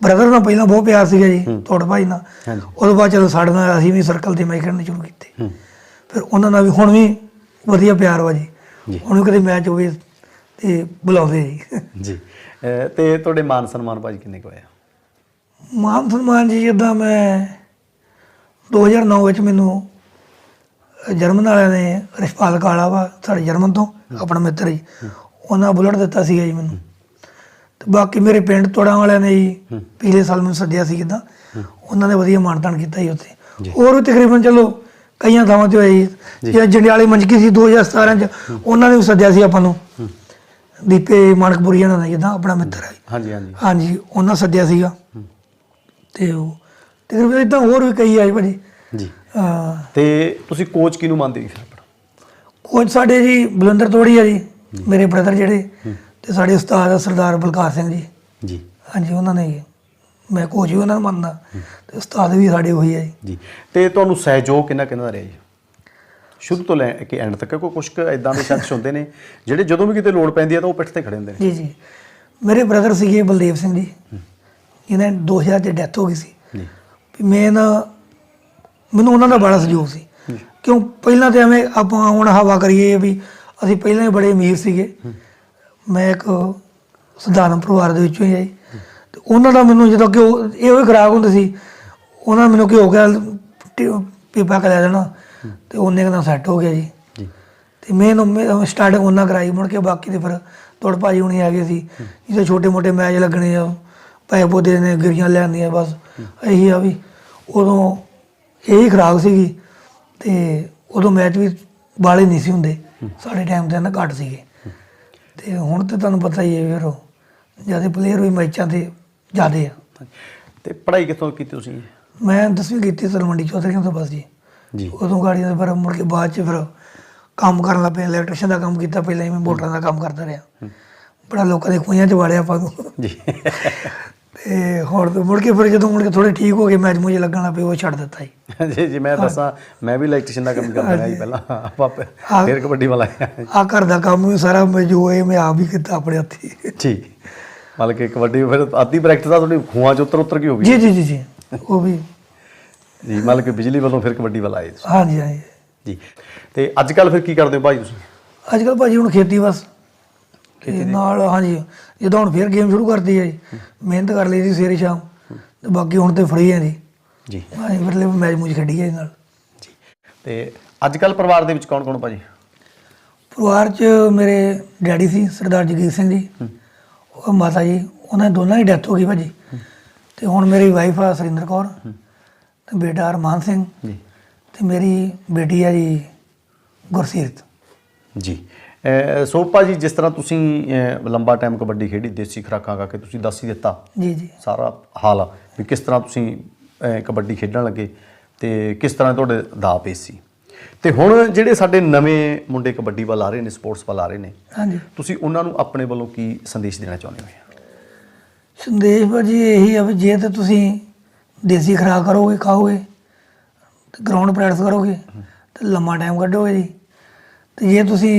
ਬ੍ਰਦਰ ਨਾਲ ਪਹਿਲਾਂ ਬਹੁਤ ਪਿਆਰ ਸੀਗਾ ਜੀ ਤੋੜ ਭਾਈ ਨਾਲ। ਉਹਦੇ ਬਾਅਦ ਚਲੋ ਸਾਡੇ ਨਾਲ ਅਸੀਂ ਵੀ ਸਰਕਲ ਤੇ ਮੈਚ ਖੇਡਣੇ ਸ਼ੁਰੂ ਕੀਤੇ। ਫਿਰ ਉਹਨਾਂ ਨਾਲ ਵੀ ਹੁਣ ਵੀ ਵਧੀਆ ਪਿਆਰ ਵਾ ਜੀ। ਹੁਣ ਵੀ ਕਦੇ ਮੈਚ ਹੋਵੇ ਤੇ ਬੁਲਾਉਂਦੇ ਜੀ। ਜੀ। ਤੇ ਤੁਹਾਡੇ ਮਾਨ ਸਨਮਾਨ ਭਾਜੀ ਕਿੰਨੇ ਕੁ ਹੋਇਆ ਮਾਨ ਸਨਮਾਨ ਜੀ ਜਿੱਦਾਂ ਮੈਂ 2009 ਵਿੱਚ ਮੈਨੂੰ ਜਰਮਨ ਵਾਲਿਆਂ ਨੇ ਰਿਸ਼ਪਾਲ ਕਾਲਾ ਵਾ ਸਾਡੇ ਜਰਮਨ ਤੋਂ ਆਪਣਾ ਮਿੱਤਰ ਜੀ ਉਹਨਾਂ ਬੁਲਟ ਦਿੱਤਾ ਸੀਗਾ ਜੀ ਮੈਨੂੰ। ਤੇ ਬਾਕੀ ਮੇਰੇ ਪਿੰਡ ਤੋੜਾਂ ਵਾਲਿਆਂ ਨੇ ਜੀ ਪਿਛਲੇ ਸਾਲ ਮੈਨੂੰ ਸੱਦਿਆ ਸੀ ਕਿਦਾਂ ਉਹਨਾਂ ਨੇ ਵਧੀਆ ਮਾਨਤਾਨ ਕੀਤਾ ਜੀ ਉੱਥੇ। ਹੋਰ ਵੀ ਤਕਰੀਬਨ ਚਲੋ ਕਈਆਂ ਥਾਵਾਂ ਤੇ ਹੋਇਆ ਜੀ। ਜਿਹੜਾ ਜੰਡਿਆਲੇ ਮੰਜਕੀ ਸੀ 2017 ਚ ਉਹਨਾਂ ਨੇ ਵੀ ਸੱਦਿਆ ਸੀ ਆਪਾਂ ਨੂੰ। ਦੀਪੇ ਮਾਨਕਪੁਰੀ ਦਾ ਜਿੱਦਾਂ ਆਪਣਾ ਮਿੱਤਰ ਹੈ। ਹਾਂਜੀ ਹਾਂਜੀ। ਹਾਂਜੀ ਉਹਨਾਂ ਸੱਦਿਆ ਸੀਗਾ। ਤੇ ਉਹ ਤਕਰੀਬਨ ਇਦਾਂ ਹੋਰ ਵੀ ਕਈ ਆਏ ਭਾਜੀ। ਜੀ। ਤੇ ਤੁਸੀਂ ਕੋਚ ਕਿਹਨੂੰ ਮੰਨਦੇ ਜੀ ਫਿਰ ਆਪਣਾ? ਕੋਚ ਸਾਡੇ ਜੀ ਬਲਵਿੰਦਰ ਤੋੜੀ ਆ ਜੀ ਮੇਰੇ ਬ੍ਰਦਰ ਜਿਹੜੇ। ਤੇ ਸਾਡੇ ਉਸਤਾਦ ਆ ਸਰਦਾਰ ਬਲਕਾਰ ਸਿੰਘ ਜੀ। ਜੀ। ਹਾਂਜੀ ਉਹਨਾਂ ਨੇ। ਮੈਂ ਕੋਚ ਵੀ ਉਹਨਾਂ ਨੂੰ ਮੰਨਦਾ। ਤੇ ਉਸਤਾਦ ਵੀ ਸਾਡੇ ਉਹੀ ਹੈ ਜੀ। ਤੇ ਤੁਹਾਨੂੰ ਸਹਿਯੋਗ ਕਿੰਨਾ ਕਿੰਨਾ ਰਿਹਾ ਜੀ? ਸ਼ੁਰੂ ਤੋਂ ਲੈ ਕੇ ਐਂਡ ਤੱਕ ਕੋਈ ਕੁਝ ਇਦਾਂ ਦੇ ਸ਼ਖਸ ਹੁੰਦੇ ਨੇ ਜਿਹੜੇ ਜਦੋਂ ਵੀ ਕਿਤੇ ਲੋੜ ਪੈਂਦੀ ਹੈ ਤਾਂ ਉਹ ਪਿੱਠ ਤੇ ਖੜੇ ਹੁੰਦੇ ਨੇ। ਜੀ ਜੀ। ਮੇਰੇ ਬ੍ਰਦਰ ਸੀਗੇ ਬਲਦੇਵ ਸਿੰਘ ਜੀ। ਇਹਨਾਂ 2000 ਚ ਡੈਥ ਹੋ ਗਈ ਸੀ। ਜੀ। ਮੈਂ ਨਾ ਮੈਨੂੰ ਉਹਨਾਂ ਦਾ ਬੜਾ ਸਹਿਯੋਗ ਸੀ। ਕਿਉਂ? ਪਹਿਲਾਂ ਤੇ ਐਵੇਂ ਆਪਾਂ ਹੁਣ ਹਵਾ ਕਰੀਏ ਵੀ ਅਸੀਂ ਪਹਿਲਾਂ ਹੀ ਬੜੇ ਅਮੀਰ ਸੀਗੇ। ਮੈਂ ਇੱਕ ਸਧਾਰਨ ਪਰਿਵਾਰ ਦੇ ਵਿੱਚੋਂ ਹੀ ਆਈ। ਤੇ ਉਹਨਾਂ ਦਾ ਮੈਨੂੰ ਜਦੋਂ ਕਿ ਉਹ ਇਹੋ ਹੀ ਖਰਾਕ ਹੁੰਦੀ ਸੀ ਉਹਨਾਂ ਮੈਨੂੰ ਕੀ ਹੋ ਗਿਆ ਪੀਪਾ ਕਰ ਦੇਣਾ। ਤੇ ਉਹਨੇ ਕਹਿੰਦਾ ਸੈੱਟ ਹੋ ਗਿਆ ਜੀ। ਜੀ। ਤੇ ਮੈਂ ਸਟਾਰਟਿੰਗ ਉਹਨਾਂ ਕਰਾਈ ਮੁੜ ਕੇ ਬਾਕੀ ਤੇ ਫਿਰ ਤੋੜ ਭਾਜੀ ਹੁਣੀ ਆ ਗਏ ਸੀ। ਜਿਹਦੇ ਛੋਟੇ ਮੋਟੇ ਮੈਚ ਲੱਗਣੇ ਆ। ਪੈਸੇ ਪੋਦੇ ਨੇ ਗਿਰੀਆਂ ਲੈਣੀਆਂ ਬਸ। ਇਹੀ ਆ ਵੀ ਉਦੋਂ ਇਹੀ ਖਰਾਕ ਸੀਗੀ ਤੇ ਉਦੋਂ ਮੈਚ ਵੀ ਬਾਲੇ ਨਹੀਂ ਸੀ ਹੁੰਦੇ। ਸਾਡੇ ਟਾਈਮ ਤੇ ਨਾ ਘੱਟ ਸੀਗੇ। ਤੇ ਹੁਣ ਤੇ ਤੁਹਾਨੂੰ ਪਤਾ ਹੀ ਹੈ ਫਿਰ ਜ਼ਿਆਦਾ ਪਲੇਅਰ ਵੀ ਮੈਚਾਂ ਤੇ ਜ਼ਿਆਦੇ ਆ। ਤੇ ਪੜ੍ਹਾਈ ਕਿੱਥੋਂ ਕੀਤੀ ਤੁਸੀਂ? ਮੈਂ ਦਸਵੀਂ ਕੀਤੀ ਸਲਮੰਡੀ ਚੌਧਰੀਆਂ ਤੋਂ ਬਸ ਜੀ। ਜੀ। ਉਦੋਂ ਗਾੜੀਆਂ ਦੇ ਫਿਰ ਮੁੜ ਕੇ ਬਾਅਦ ਚ ਫਿਰ ਕੰਮ ਕਰਨ ਲੱਗ ਪਿਆ ਇਲੈਕਟ੍ਰੀਸ਼ੀਅਨ ਦਾ ਕੰਮ ਕੀਤਾ ਪਹਿਲਾਂ ਹੀ ਮੈਂ ਮੋਟਰਾਂ ਦਾ ਕੰਮ ਕਰਦਾ ਰਿਹਾ। ਬੜਾ ਲੋਕਾਂ ਦੇ ਖੂਹਾਂ ਚ ਵਾੜਿਆ ਆਪਾਂ ਨੂੰ। ਜੀ। ਤੇ ਹੁਣ ਤੇ ਮੁੜ ਕੇ ਫਿਰ ਜਦੋਂ ਮੁੜ ਕੇ ਥੋੜੇ ਠੀਕ ਹੋ ਗਏ ਮੈਚ ਮੁਝੇ ਲੱਗਣ ਲੱਗ ਪਏ ਉਹ ਛੱਡ ਦਿੱਤਾ ਜੀ। ਜੀ ਜੀ ਮੈਂ ਦੱਸਾਂ ਮੈਂ ਵੀ ਇਲੈਕਟ੍ਰੀਸ਼ੀਅਨ ਦਾ ਕੰਮ ਕਰਦਾ ਰਿਹਾ ਜੀ ਪਹਿਲਾਂ। ਆਪਾਂ। ਫਿਰ ਕਬੱਡੀ ਵਾਲਾ ਆ ਘਰ ਦਾ ਕੰਮ ਵੀ ਸਾਰਾ ਮੈਂ ਜੋ ਇਹ ਮੈਂ ਆਪ ਹੀ ਕੀਤਾ ਆਪਣੇ ਹੱਥੀ। ਜੀ ਮਤਲਬ ਕਿ ਕਬੱਡੀ ਫਿਰ ਆਦੀ ਪ੍ਰੈਕਟਿਸ ਆ ਤੁਹਾਡੀ ਖੂਹਾਂ ਚ ਉੱਤਰ ਉੱਤਰ ਕੀ ਹੋ ਗਈ? ਜੀ ਜੀ ਜੀ। ਉਹ ਵੀ ਜੀ ਮਤਲਬ ਕਿ ਬਿਜਲੀ ਵੱਲੋਂ ਫਿਰ ਕਬੱਡੀ ਵਾਲਾ ਆਏ ਤੁਸੀਂ। ਹਾਂਜੀ ਹਾਂਜੀ। ਜੀ। ਤੇ ਅੱਜ ਕੱਲ ਫਿਰ ਕੀ ਕਰਦੇ ਹੋ ਭਾਈ ਤੁਸੀਂ? ਅੱਜ ਕੱਲ ਭਾਜੀ ਹੁਣ ਖੇਤੀ ਬਸ। ਤੇ ਨਾਲ ਹਾਂਜੀ ਜਦੋਂ ਹੁਣ ਫੇਰ ਗੇਮ ਸ਼ੁਰੂ ਕਰਦੀ ਹੈ ਜੀ ਮਿਹਨਤ ਕਰ ਲਈ ਸੀ ਸਵੇਰੇ ਸ਼ਾਮ ਤੇ ਬਾਕੀ ਹੁਣ ਤੇ ਫਰੀ ਹੈ ਜੀ। ਜੀ। ਹਾਂਜੀ ਮਤਲਬ ਮੈਚ ਮੂਚ ਖੇਡੀ ਹੈ ਨਾਲ। ਜੀ। ਤੇ ਅੱਜ ਕੱਲ ਪਰਿਵਾਰ ਦੇ ਵਿੱਚ ਕੌਣ ਕੌਣ ਭਾਜੀ? ਪਰਿਵਾਰ 'ਚ ਮੇਰੇ ਡੈਡੀ ਸੀ ਸਰਦਾਰ ਜਗੀਰ ਸਿੰਘ ਜੀ ਉਹ ਮਾਤਾ ਜੀ ਉਹਨਾਂ ਦੀ ਦੋਨਾਂ ਦੀ ਡੈਥ ਹੋ ਗਈ ਭਾਜੀ। ਤੇ ਹੁਣ ਮੇਰੀ ਵਾਈਫ ਆ ਸੁਰਿੰਦਰ ਕੌਰ। ਤੇ ਬੇਟਾ ਅਰਮਾਨ ਸਿੰਘ ਜੀ। ਤੇ ਮੇਰੀ ਬੇਟੀ ਆ ਜੀ ਗੁਰਸੀਰਤ। ਜੀ। ਅਹ ਸੋ ਭਾਜੀ ਜਿਸ ਤਰ੍ਹਾਂ ਤੁਸੀਂ ਲੰਬਾ ਟਾਈਮ ਕਬੱਡੀ ਖੇਡੀ ਦੇਸੀ ਖੁਰਾਕਾਂ ਖਾ ਕੇ ਤੁਸੀਂ ਦੱਸ ਹੀ ਦਿੱਤਾ। ਜੀ ਜੀ। ਸਾਰਾ ਹਾਲ ਆ ਵੀ ਕਿਸ ਤਰ੍ਹਾਂ ਤੁਸੀਂ ਕਬੱਡੀ ਖੇਡਣ ਲੱਗੇ ਤੇ ਕਿਸ ਤਰ੍ਹਾਂ ਤੁਹਾਡੇ ਦਾ ਪੇਸ ਸੀ। ਤੇ ਹੁਣ ਜਿਹੜੇ ਸਾਡੇ ਨਵੇਂ ਮੁੰਡੇ ਕਬੱਡੀ ਵੱਲ ਆ ਰਹੇ ਨੇ ਸਪੋਰਟਸ ਵੱਲ ਆ ਰਹੇ ਨੇ ਹਾਂਜੀ। ਤੁਸੀਂ ਉਹਨਾਂ ਨੂੰ ਆਪਣੇ ਵੱਲੋਂ ਕੀ ਸੰਦੇਸ਼ ਦੇਣਾ ਚਾਹੁੰਦੇ ਹੋ? ਸੰਦੇਸ਼ ਭਾਜੀ ਇਹੀ ਆ ਵੀ ਜੇ ਤੇ ਤੁਸੀਂ ਦੇਸੀ ਖੁਰਾਕ ਕਰੋਗੇ ਖਾਓਗੇ ਤੇ ਗਰਾਊਂਡ ਪ੍ਰੈਕਟਿਸ ਕਰੋਗੇ ਤੇ ਲੰਮਾ ਟਾਈਮ ਕੱਢੋਗੇ ਜੀ। ਤੇ ਜੇ ਤੁਸੀਂ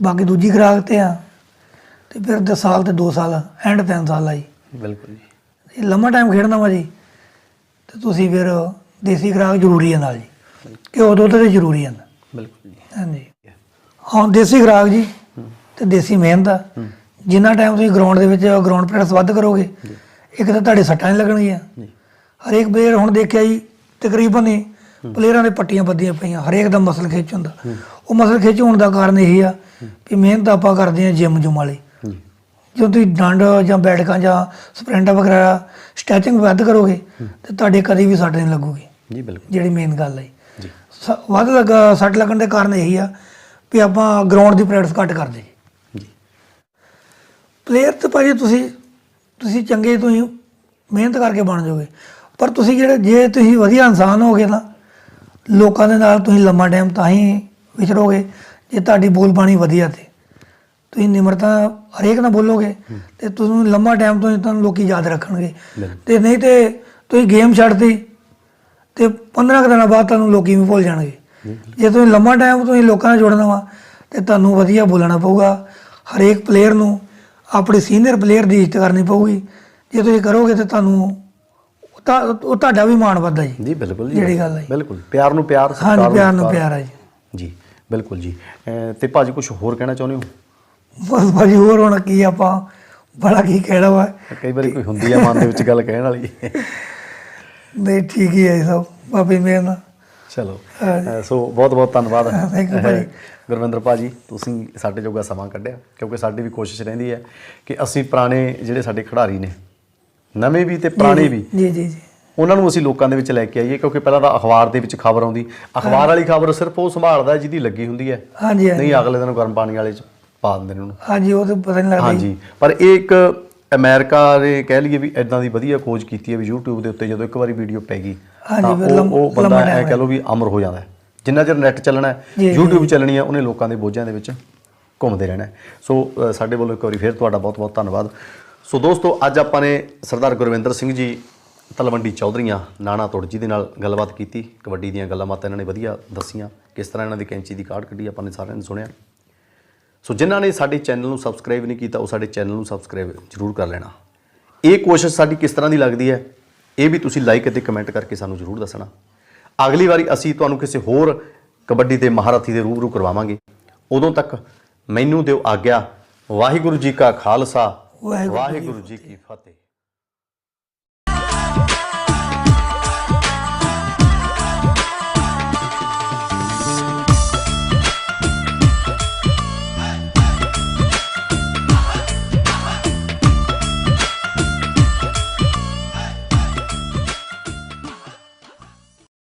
ਬਾਕੀ ਦੂਜੀ ਖੁਰਾਕ ਤੇ ਆ ਤੇ ਫਿਰ ਤੇ ਸਾਲ ਤੇ 2 ਸਾਲ ਐਂਡ 3 ਸਾਲ ਆ ਜੀ। ਬਿਲਕੁਲ ਜੀ। ਇਹ ਲੰਮਾ ਟਾਈਮ ਖੇਡਣਾ ਵਾ ਜੀ ਤੇ ਤੁਸੀਂ ਫਿਰ ਦੇਸੀ ਖੁਰਾਕ ਜ਼ਰੂਰੀ ਹੈ ਨਾਲ ਜੀ। ਘਿਓ ਦੁੱਧ ਤੇ ਜ਼ਰੂਰੀ ਹੈ ਬਿਲਕੁਲ ਜੀ। ਹਾਂਜੀ। ਹਾਂ ਦੇਸੀ ਖੁਰਾਕ ਜੀ ਤੇ ਦੇਸੀ ਮਿਹਨਤ ਆ। ਜਿੰਨਾ ਟਾਈਮ ਤੁਸੀਂ ਗਰਾਊਂਡ ਦੇ ਵਿੱਚ ਗਰਾਊਂਡ ਪ੍ਰੈਕਟਿਸ ਵੱਧ ਕਰੋਗੇ ਇੱਕ ਤਾਂ ਤੁਹਾਡੇ ਸੱਟਾਂ ਨਹੀਂ ਲੱਗਣਗੀਆਂ। ਹਰੇਕ ਪਲੇਅਰ ਹੁਣ ਦੇਖਿਆ ਜੀ ਤਕਰੀਬਨ ਹੀ ਪਲੇਅਰਾਂ ਦੇ ਪੱਟੀਆਂ ਬੱਧੀਆਂ ਪਈਆਂ ਹਰੇਕ ਦਾ ਮਸਲ ਖਿੱਚ ਹੁੰਦਾ। ਉਹ ਮਸਲ ਖਿੱਚ ਹੋਣ ਦਾ ਕਾਰਨ ਇਹੀ ਆ ਵੀ ਮਿਹਨਤ ਆਪਾਂ ਕਰਦੇ ਹਾਂ ਜਿਮ ਜੁਮ ਵਾਲੀ। ਜੀ ਜਦੋਂ ਤੁਸੀਂ ਡੰਡ ਜਾਂ ਬੈਠਕਾਂ ਜਾਂ ਸਪ੍ਰਿੰਟਾਂ ਵਗੈਰਾ ਸਟ੍ਰੈਚਿੰਗ ਵੱਧ ਕਰੋਗੇ ਤੇ ਤੁਹਾਡੇ ਕਦੀ ਵੀ ਸੱਟ ਨਹੀਂ ਲੱਗੂਗੀ। ਜੀ ਬਿਲਕੁਲ। ਜਿਹੜੀ ਮੇਨ ਗੱਲ ਹੈ ਜੀ। ਵੱਧ ਲੱਗਾ ਸੱਟ ਲੱਗਣ ਦੇ ਕਾਰਨ ਇਹੀ ਆ ਵੀ ਆਪਾਂ ਗਰਾਊਂਡ ਦੀ ਪ੍ਰੈਕਟਿਸ ਘੱਟ ਕਰਦੇ। ਜੀ। ਪਲੇਅਰ ਤੇ ਭਾਜੀ ਤੁਸੀਂ ਤੁਸੀਂ ਚੰਗੇ ਤੁਸੀਂ ਮਿਹਨਤ ਕਰਕੇ ਬਣ ਜਾਓਗੇ। ਪਰ ਤੁਸੀਂ ਜਿਹੜੇ ਜੇ ਤੁਸੀਂ ਵਧੀਆ ਇਨਸਾਨ ਹੋਗੇ ਨਾ ਲੋਕਾਂ ਦੇ ਨਾਲ ਤੁਸੀਂ ਲੰਮਾ ਟਾਈਮ ਤਾਂ ਹੀ ਵਿਚਰੋਗੇ ਜੇ ਤੁਹਾਡੀ ਬੋਲਬਾਣੀ ਵਧੀਆ ਤੇ। ਤੁਸੀਂ ਨਿਮਰਤਾ ਹਰੇਕ ਨਾਲ ਬੋਲੋਗੇ ਤੇ ਤੁਹਾਨੂੰ ਲੰਮਾ ਟਾਈਮ ਤੋਂ ਤੁਹਾਨੂੰ ਲੋਕੀ ਯਾਦ ਰੱਖਣਗੇ। ਤੇ ਨਹੀਂ ਤੇ ਤੁਸੀਂ ਗੇਮ ਛੱਡਤੀ ਤੇ 15 ਕੁ ਦਿਨਾਂ ਬਾਅਦ ਤੁਹਾਨੂੰ ਲੋਕੀ ਵੀ ਭੁੱਲ ਜਾਣਗੇ। ਜੇ ਤੁਸੀਂ ਲੰਮਾ ਟਾਈਮ ਤੁਸੀਂ ਲੋਕਾਂ ਨਾਲ ਜੁੜਨਾ ਵਾ ਤੇ ਤੁਹਾਨੂੰ ਵਧੀਆ ਬੋਲਣਾ ਪਊਗਾ। ਹਰੇਕ ਪਲੇਅਰ ਨੂੰ ਆਪਣੇ ਸੀਨੀਅਰ ਪਲੇਅਰ ਦੀ ਇੱਜ਼ਤ ਕਰਨੀ ਪਊਗੀ। ਜੇ ਤੁਸੀਂ ਕਰੋਗੇ ਤੇ ਤੁਹਾਨੂੰ ਉਹ ਤਾਂ- ਉਹ ਤੁਹਾਡਾ ਵੀ ਮਾਣ ਵੱਧਦਾ ਜੀ। ਜੀ ਬਿਲਕੁਲ ਜੀ। ਜਿਹੜੀ ਗੱਲ ਹੈ। ਬਿਲਕੁਲ ਪਿਆਰ ਨੂੰ ਪਿਆਰ ਸਤਿਕਾਰ ਹਾਂਜੀ ਪਿਆਰ ਨੂੰ। ਪਿਆਰ ਹੈ ਜੀ। ਜੀ ਬਿਲਕੁਲ ਜੀ। ਤੇ ਭਾਜੀ ਕੁਝ ਹੋਰ ਕਹਿਣਾ ਚਾਹੁੰਦੇ ਹੋ? ਬਸ ਭਾਜੀ ਹੋਰ ਹੁਣ ਕੀ ਆਪਾਂ ਬੜਾ ਕੀ ਕਹਿਣਾ ਵਾ। ਕਈ ਵਾਰੀ ਕੋਈ ਹੁੰਦੀ ਹੈ ਮਨ ਦੇ ਵਿੱਚ ਗੱਲ ਕਹਿਣ ਵਾਲੀ। ਨਹੀਂ ਠੀਕ ਹੀ ਹੈ ਸਭ। ਬਾਬੇ ਮੇਰ ਚਲੋ। ਸੋ ਬਹੁਤ ਬਹੁਤ ਧੰਨਵਾਦ Thank you ਭਾਜੀ। ਗੁਰਵਿੰਦਰ ਭਾਜੀ ਤੁਸੀਂ ਸਾਡੇ ਜੋਗਾ ਸਮਾਂ ਕੱਢਿਆ ਕਿਉਂਕਿ ਸਾਡੀ ਵੀ ਕੋਸ਼ਿਸ਼ ਰਹਿੰਦੀ ਹੈ ਕਿ ਅਸੀਂ ਪੁਰਾਣੇ ਜਿਹੜੇ ਸਾਡੇ ਖਿਡਾਰੀ ਨੇ ਨਵੇਂ ਵੀ ਤੇ ਪੁਰਾਣੇ ਵੀ ਜੀ ਜੀ ਜੀ। ਉਹਨਾਂ ਨੂੰ ਅਸੀਂ ਲੋਕਾਂ ਦੇ ਵਿੱਚ ਲੈ ਕੇ ਆਈਏ ਕਿਉਂਕਿ ਪਹਿਲਾਂ ਤਾਂ ਅਖਬਾਰ ਦੇ ਵਿੱਚ ਖਬਰ ਆਉਂਦੀ ਅਖਬਾਰ ਵਾਲੀ ਖਬਰ ਸਿਰਫ ਉਹ ਸੰਭਾਲਦਾ ਜਿਹਦੀ ਲੱਗੀ ਹੁੰਦੀ ਹੈ। ਹਾਂਜੀ ਨਹੀਂ ਅਗਲੇ ਦਿਨ ਗਰਮ ਪਾਣੀ ਵਾਲੇ ਚ ਪਾ ਦਿੰਦੇ ਨੇ ਉਹਨੂੰ। ਹਾਂਜੀ ਉਹ ਤਾਂ ਪਤਾ ਨਹੀਂ ਲੱਗਦਾ ਹਾਂਜੀ ਪਰ ਇਹ ਇੱਕ ਅਮਰੀਕਾ ਨੇ ਕਹਿ ਲਈਏ ਵੀ ਇਦਾਂ ਦੀ ਵਧੀਆ ਖੋਜ ਕੀਤੀ ਹੈ ਵੀ YouTube ਦੇ ਉੱਤੇ ਜਦੋਂ ਇੱਕ ਵਾਰੀ ਵੀਡੀਓ ਪੈ ਗਈ ਹਾਂਜੀ, ਤਾਂ ਉਹ ਬੰਦਾ time ਕਹਿ ਲਓ ਵੀ ਅਮਰ ਹੋ ਜਾਂਦਾ ਹੈ। ਜਿੰਨਾ ਚਿਰ ਨੈਟ ਚੱਲਣਾ ਹੈ YouTube ਚੱਲਣੀ ਹੈ ਉਹਨੇ ਲੋਕਾਂ ਦੇ ਬੋਝਾਂ ਦੇ ਵਿੱਚ ਘੁੰਮਦੇ ਰਹਿਣਾ। ਸੋ ਸਾਡੇ ਵੱਲੋਂ ਇੱਕ ਵਾਰੀ ਫੇਰ ਤੁਹਾਡਾ ਬਹੁਤ ਬਹੁਤ ਧੰਨਵਾਦ। ਸੋ ਦੋਸਤੋ ਅੱਜ ਆਪਾਂ ਨੇ ਸਰਦਾਰ ਗੁਰਵਿੰਦਰ ਸਿੰਘ ਜੀ ਤਲਵੰਡੀ ਚੌਧਰੀਆਂ ਨਾਣਾ ਤੁੜ ਜੀ ਦੇ ਨਾਲ ਗੱਲਬਾਤ ਕੀਤੀ। ਕਬੱਡੀ ਦੀਆਂ ਗੱਲਾਂ ਬਾਤਾਂ ਇਹਨਾਂ ਨੇ ਵਧੀਆ ਦੱਸੀਆਂ। ਕਿਸ ਤਰ੍ਹਾਂ ਇਹਨਾਂ ਦੀ ਕੈਂਚੀ ਦੀ ਕਾਢ ਕੱਢੀ ਆਪਾਂ ਨੇ ਸਾਰਿਆਂ ਨੇ ਸੁਣਿਆ। ਸੋ ਜਿਨ੍ਹਾਂ ਨੇ ਸਾਡੇ ਚੈਨਲ ਨੂੰ ਸਬਸਕ੍ਰਾਈਬ ਨਹੀਂ ਕੀਤਾ ਉਹ ਸਾਡੇ ਚੈਨਲ ਨੂੰ ਸਬਸਕ੍ਰਾਈਬ ਜ਼ਰੂਰ ਕਰ ਲੈਣਾ। ਇਹ ਕੋਸ਼ਿਸ਼ ਸਾਡੀ ਕਿਸ ਤਰ੍ਹਾਂ ਦੀ ਲੱਗਦੀ ਹੈ ਇਹ ਵੀ ਤੁਸੀਂ ਲਾਈਕ ਅਤੇ ਕਮੈਂਟ ਕਰਕੇ ਸਾਨੂੰ ਜ਼ਰੂਰ ਦੱਸਣਾ। ਅਗਲੀ ਵਾਰੀ ਅਸੀਂ ਤੁਹਾਨੂੰ ਕਿਸੇ ਹੋਰ ਕਬੱਡੀ ਦੇ ਮਹਾਰਥੀ ਦੇ ਰੂਬਰੂ ਕਰਵਾਵਾਂਗੇ। ਉਦੋਂ ਤੱਕ ਮੈਨੂੰ ਦਿਓ ਆਗਿਆ। ਵਾਹਿਗੁਰੂ ਜੀ ਕਾ ਖਾਲਸਾ ਵਾਹਿਗੁਰੂ ਜੀ ਕੀ ਵਾਹਿਗੁਰੂ ਜੀ ਕੀ ਫਤਿਹ।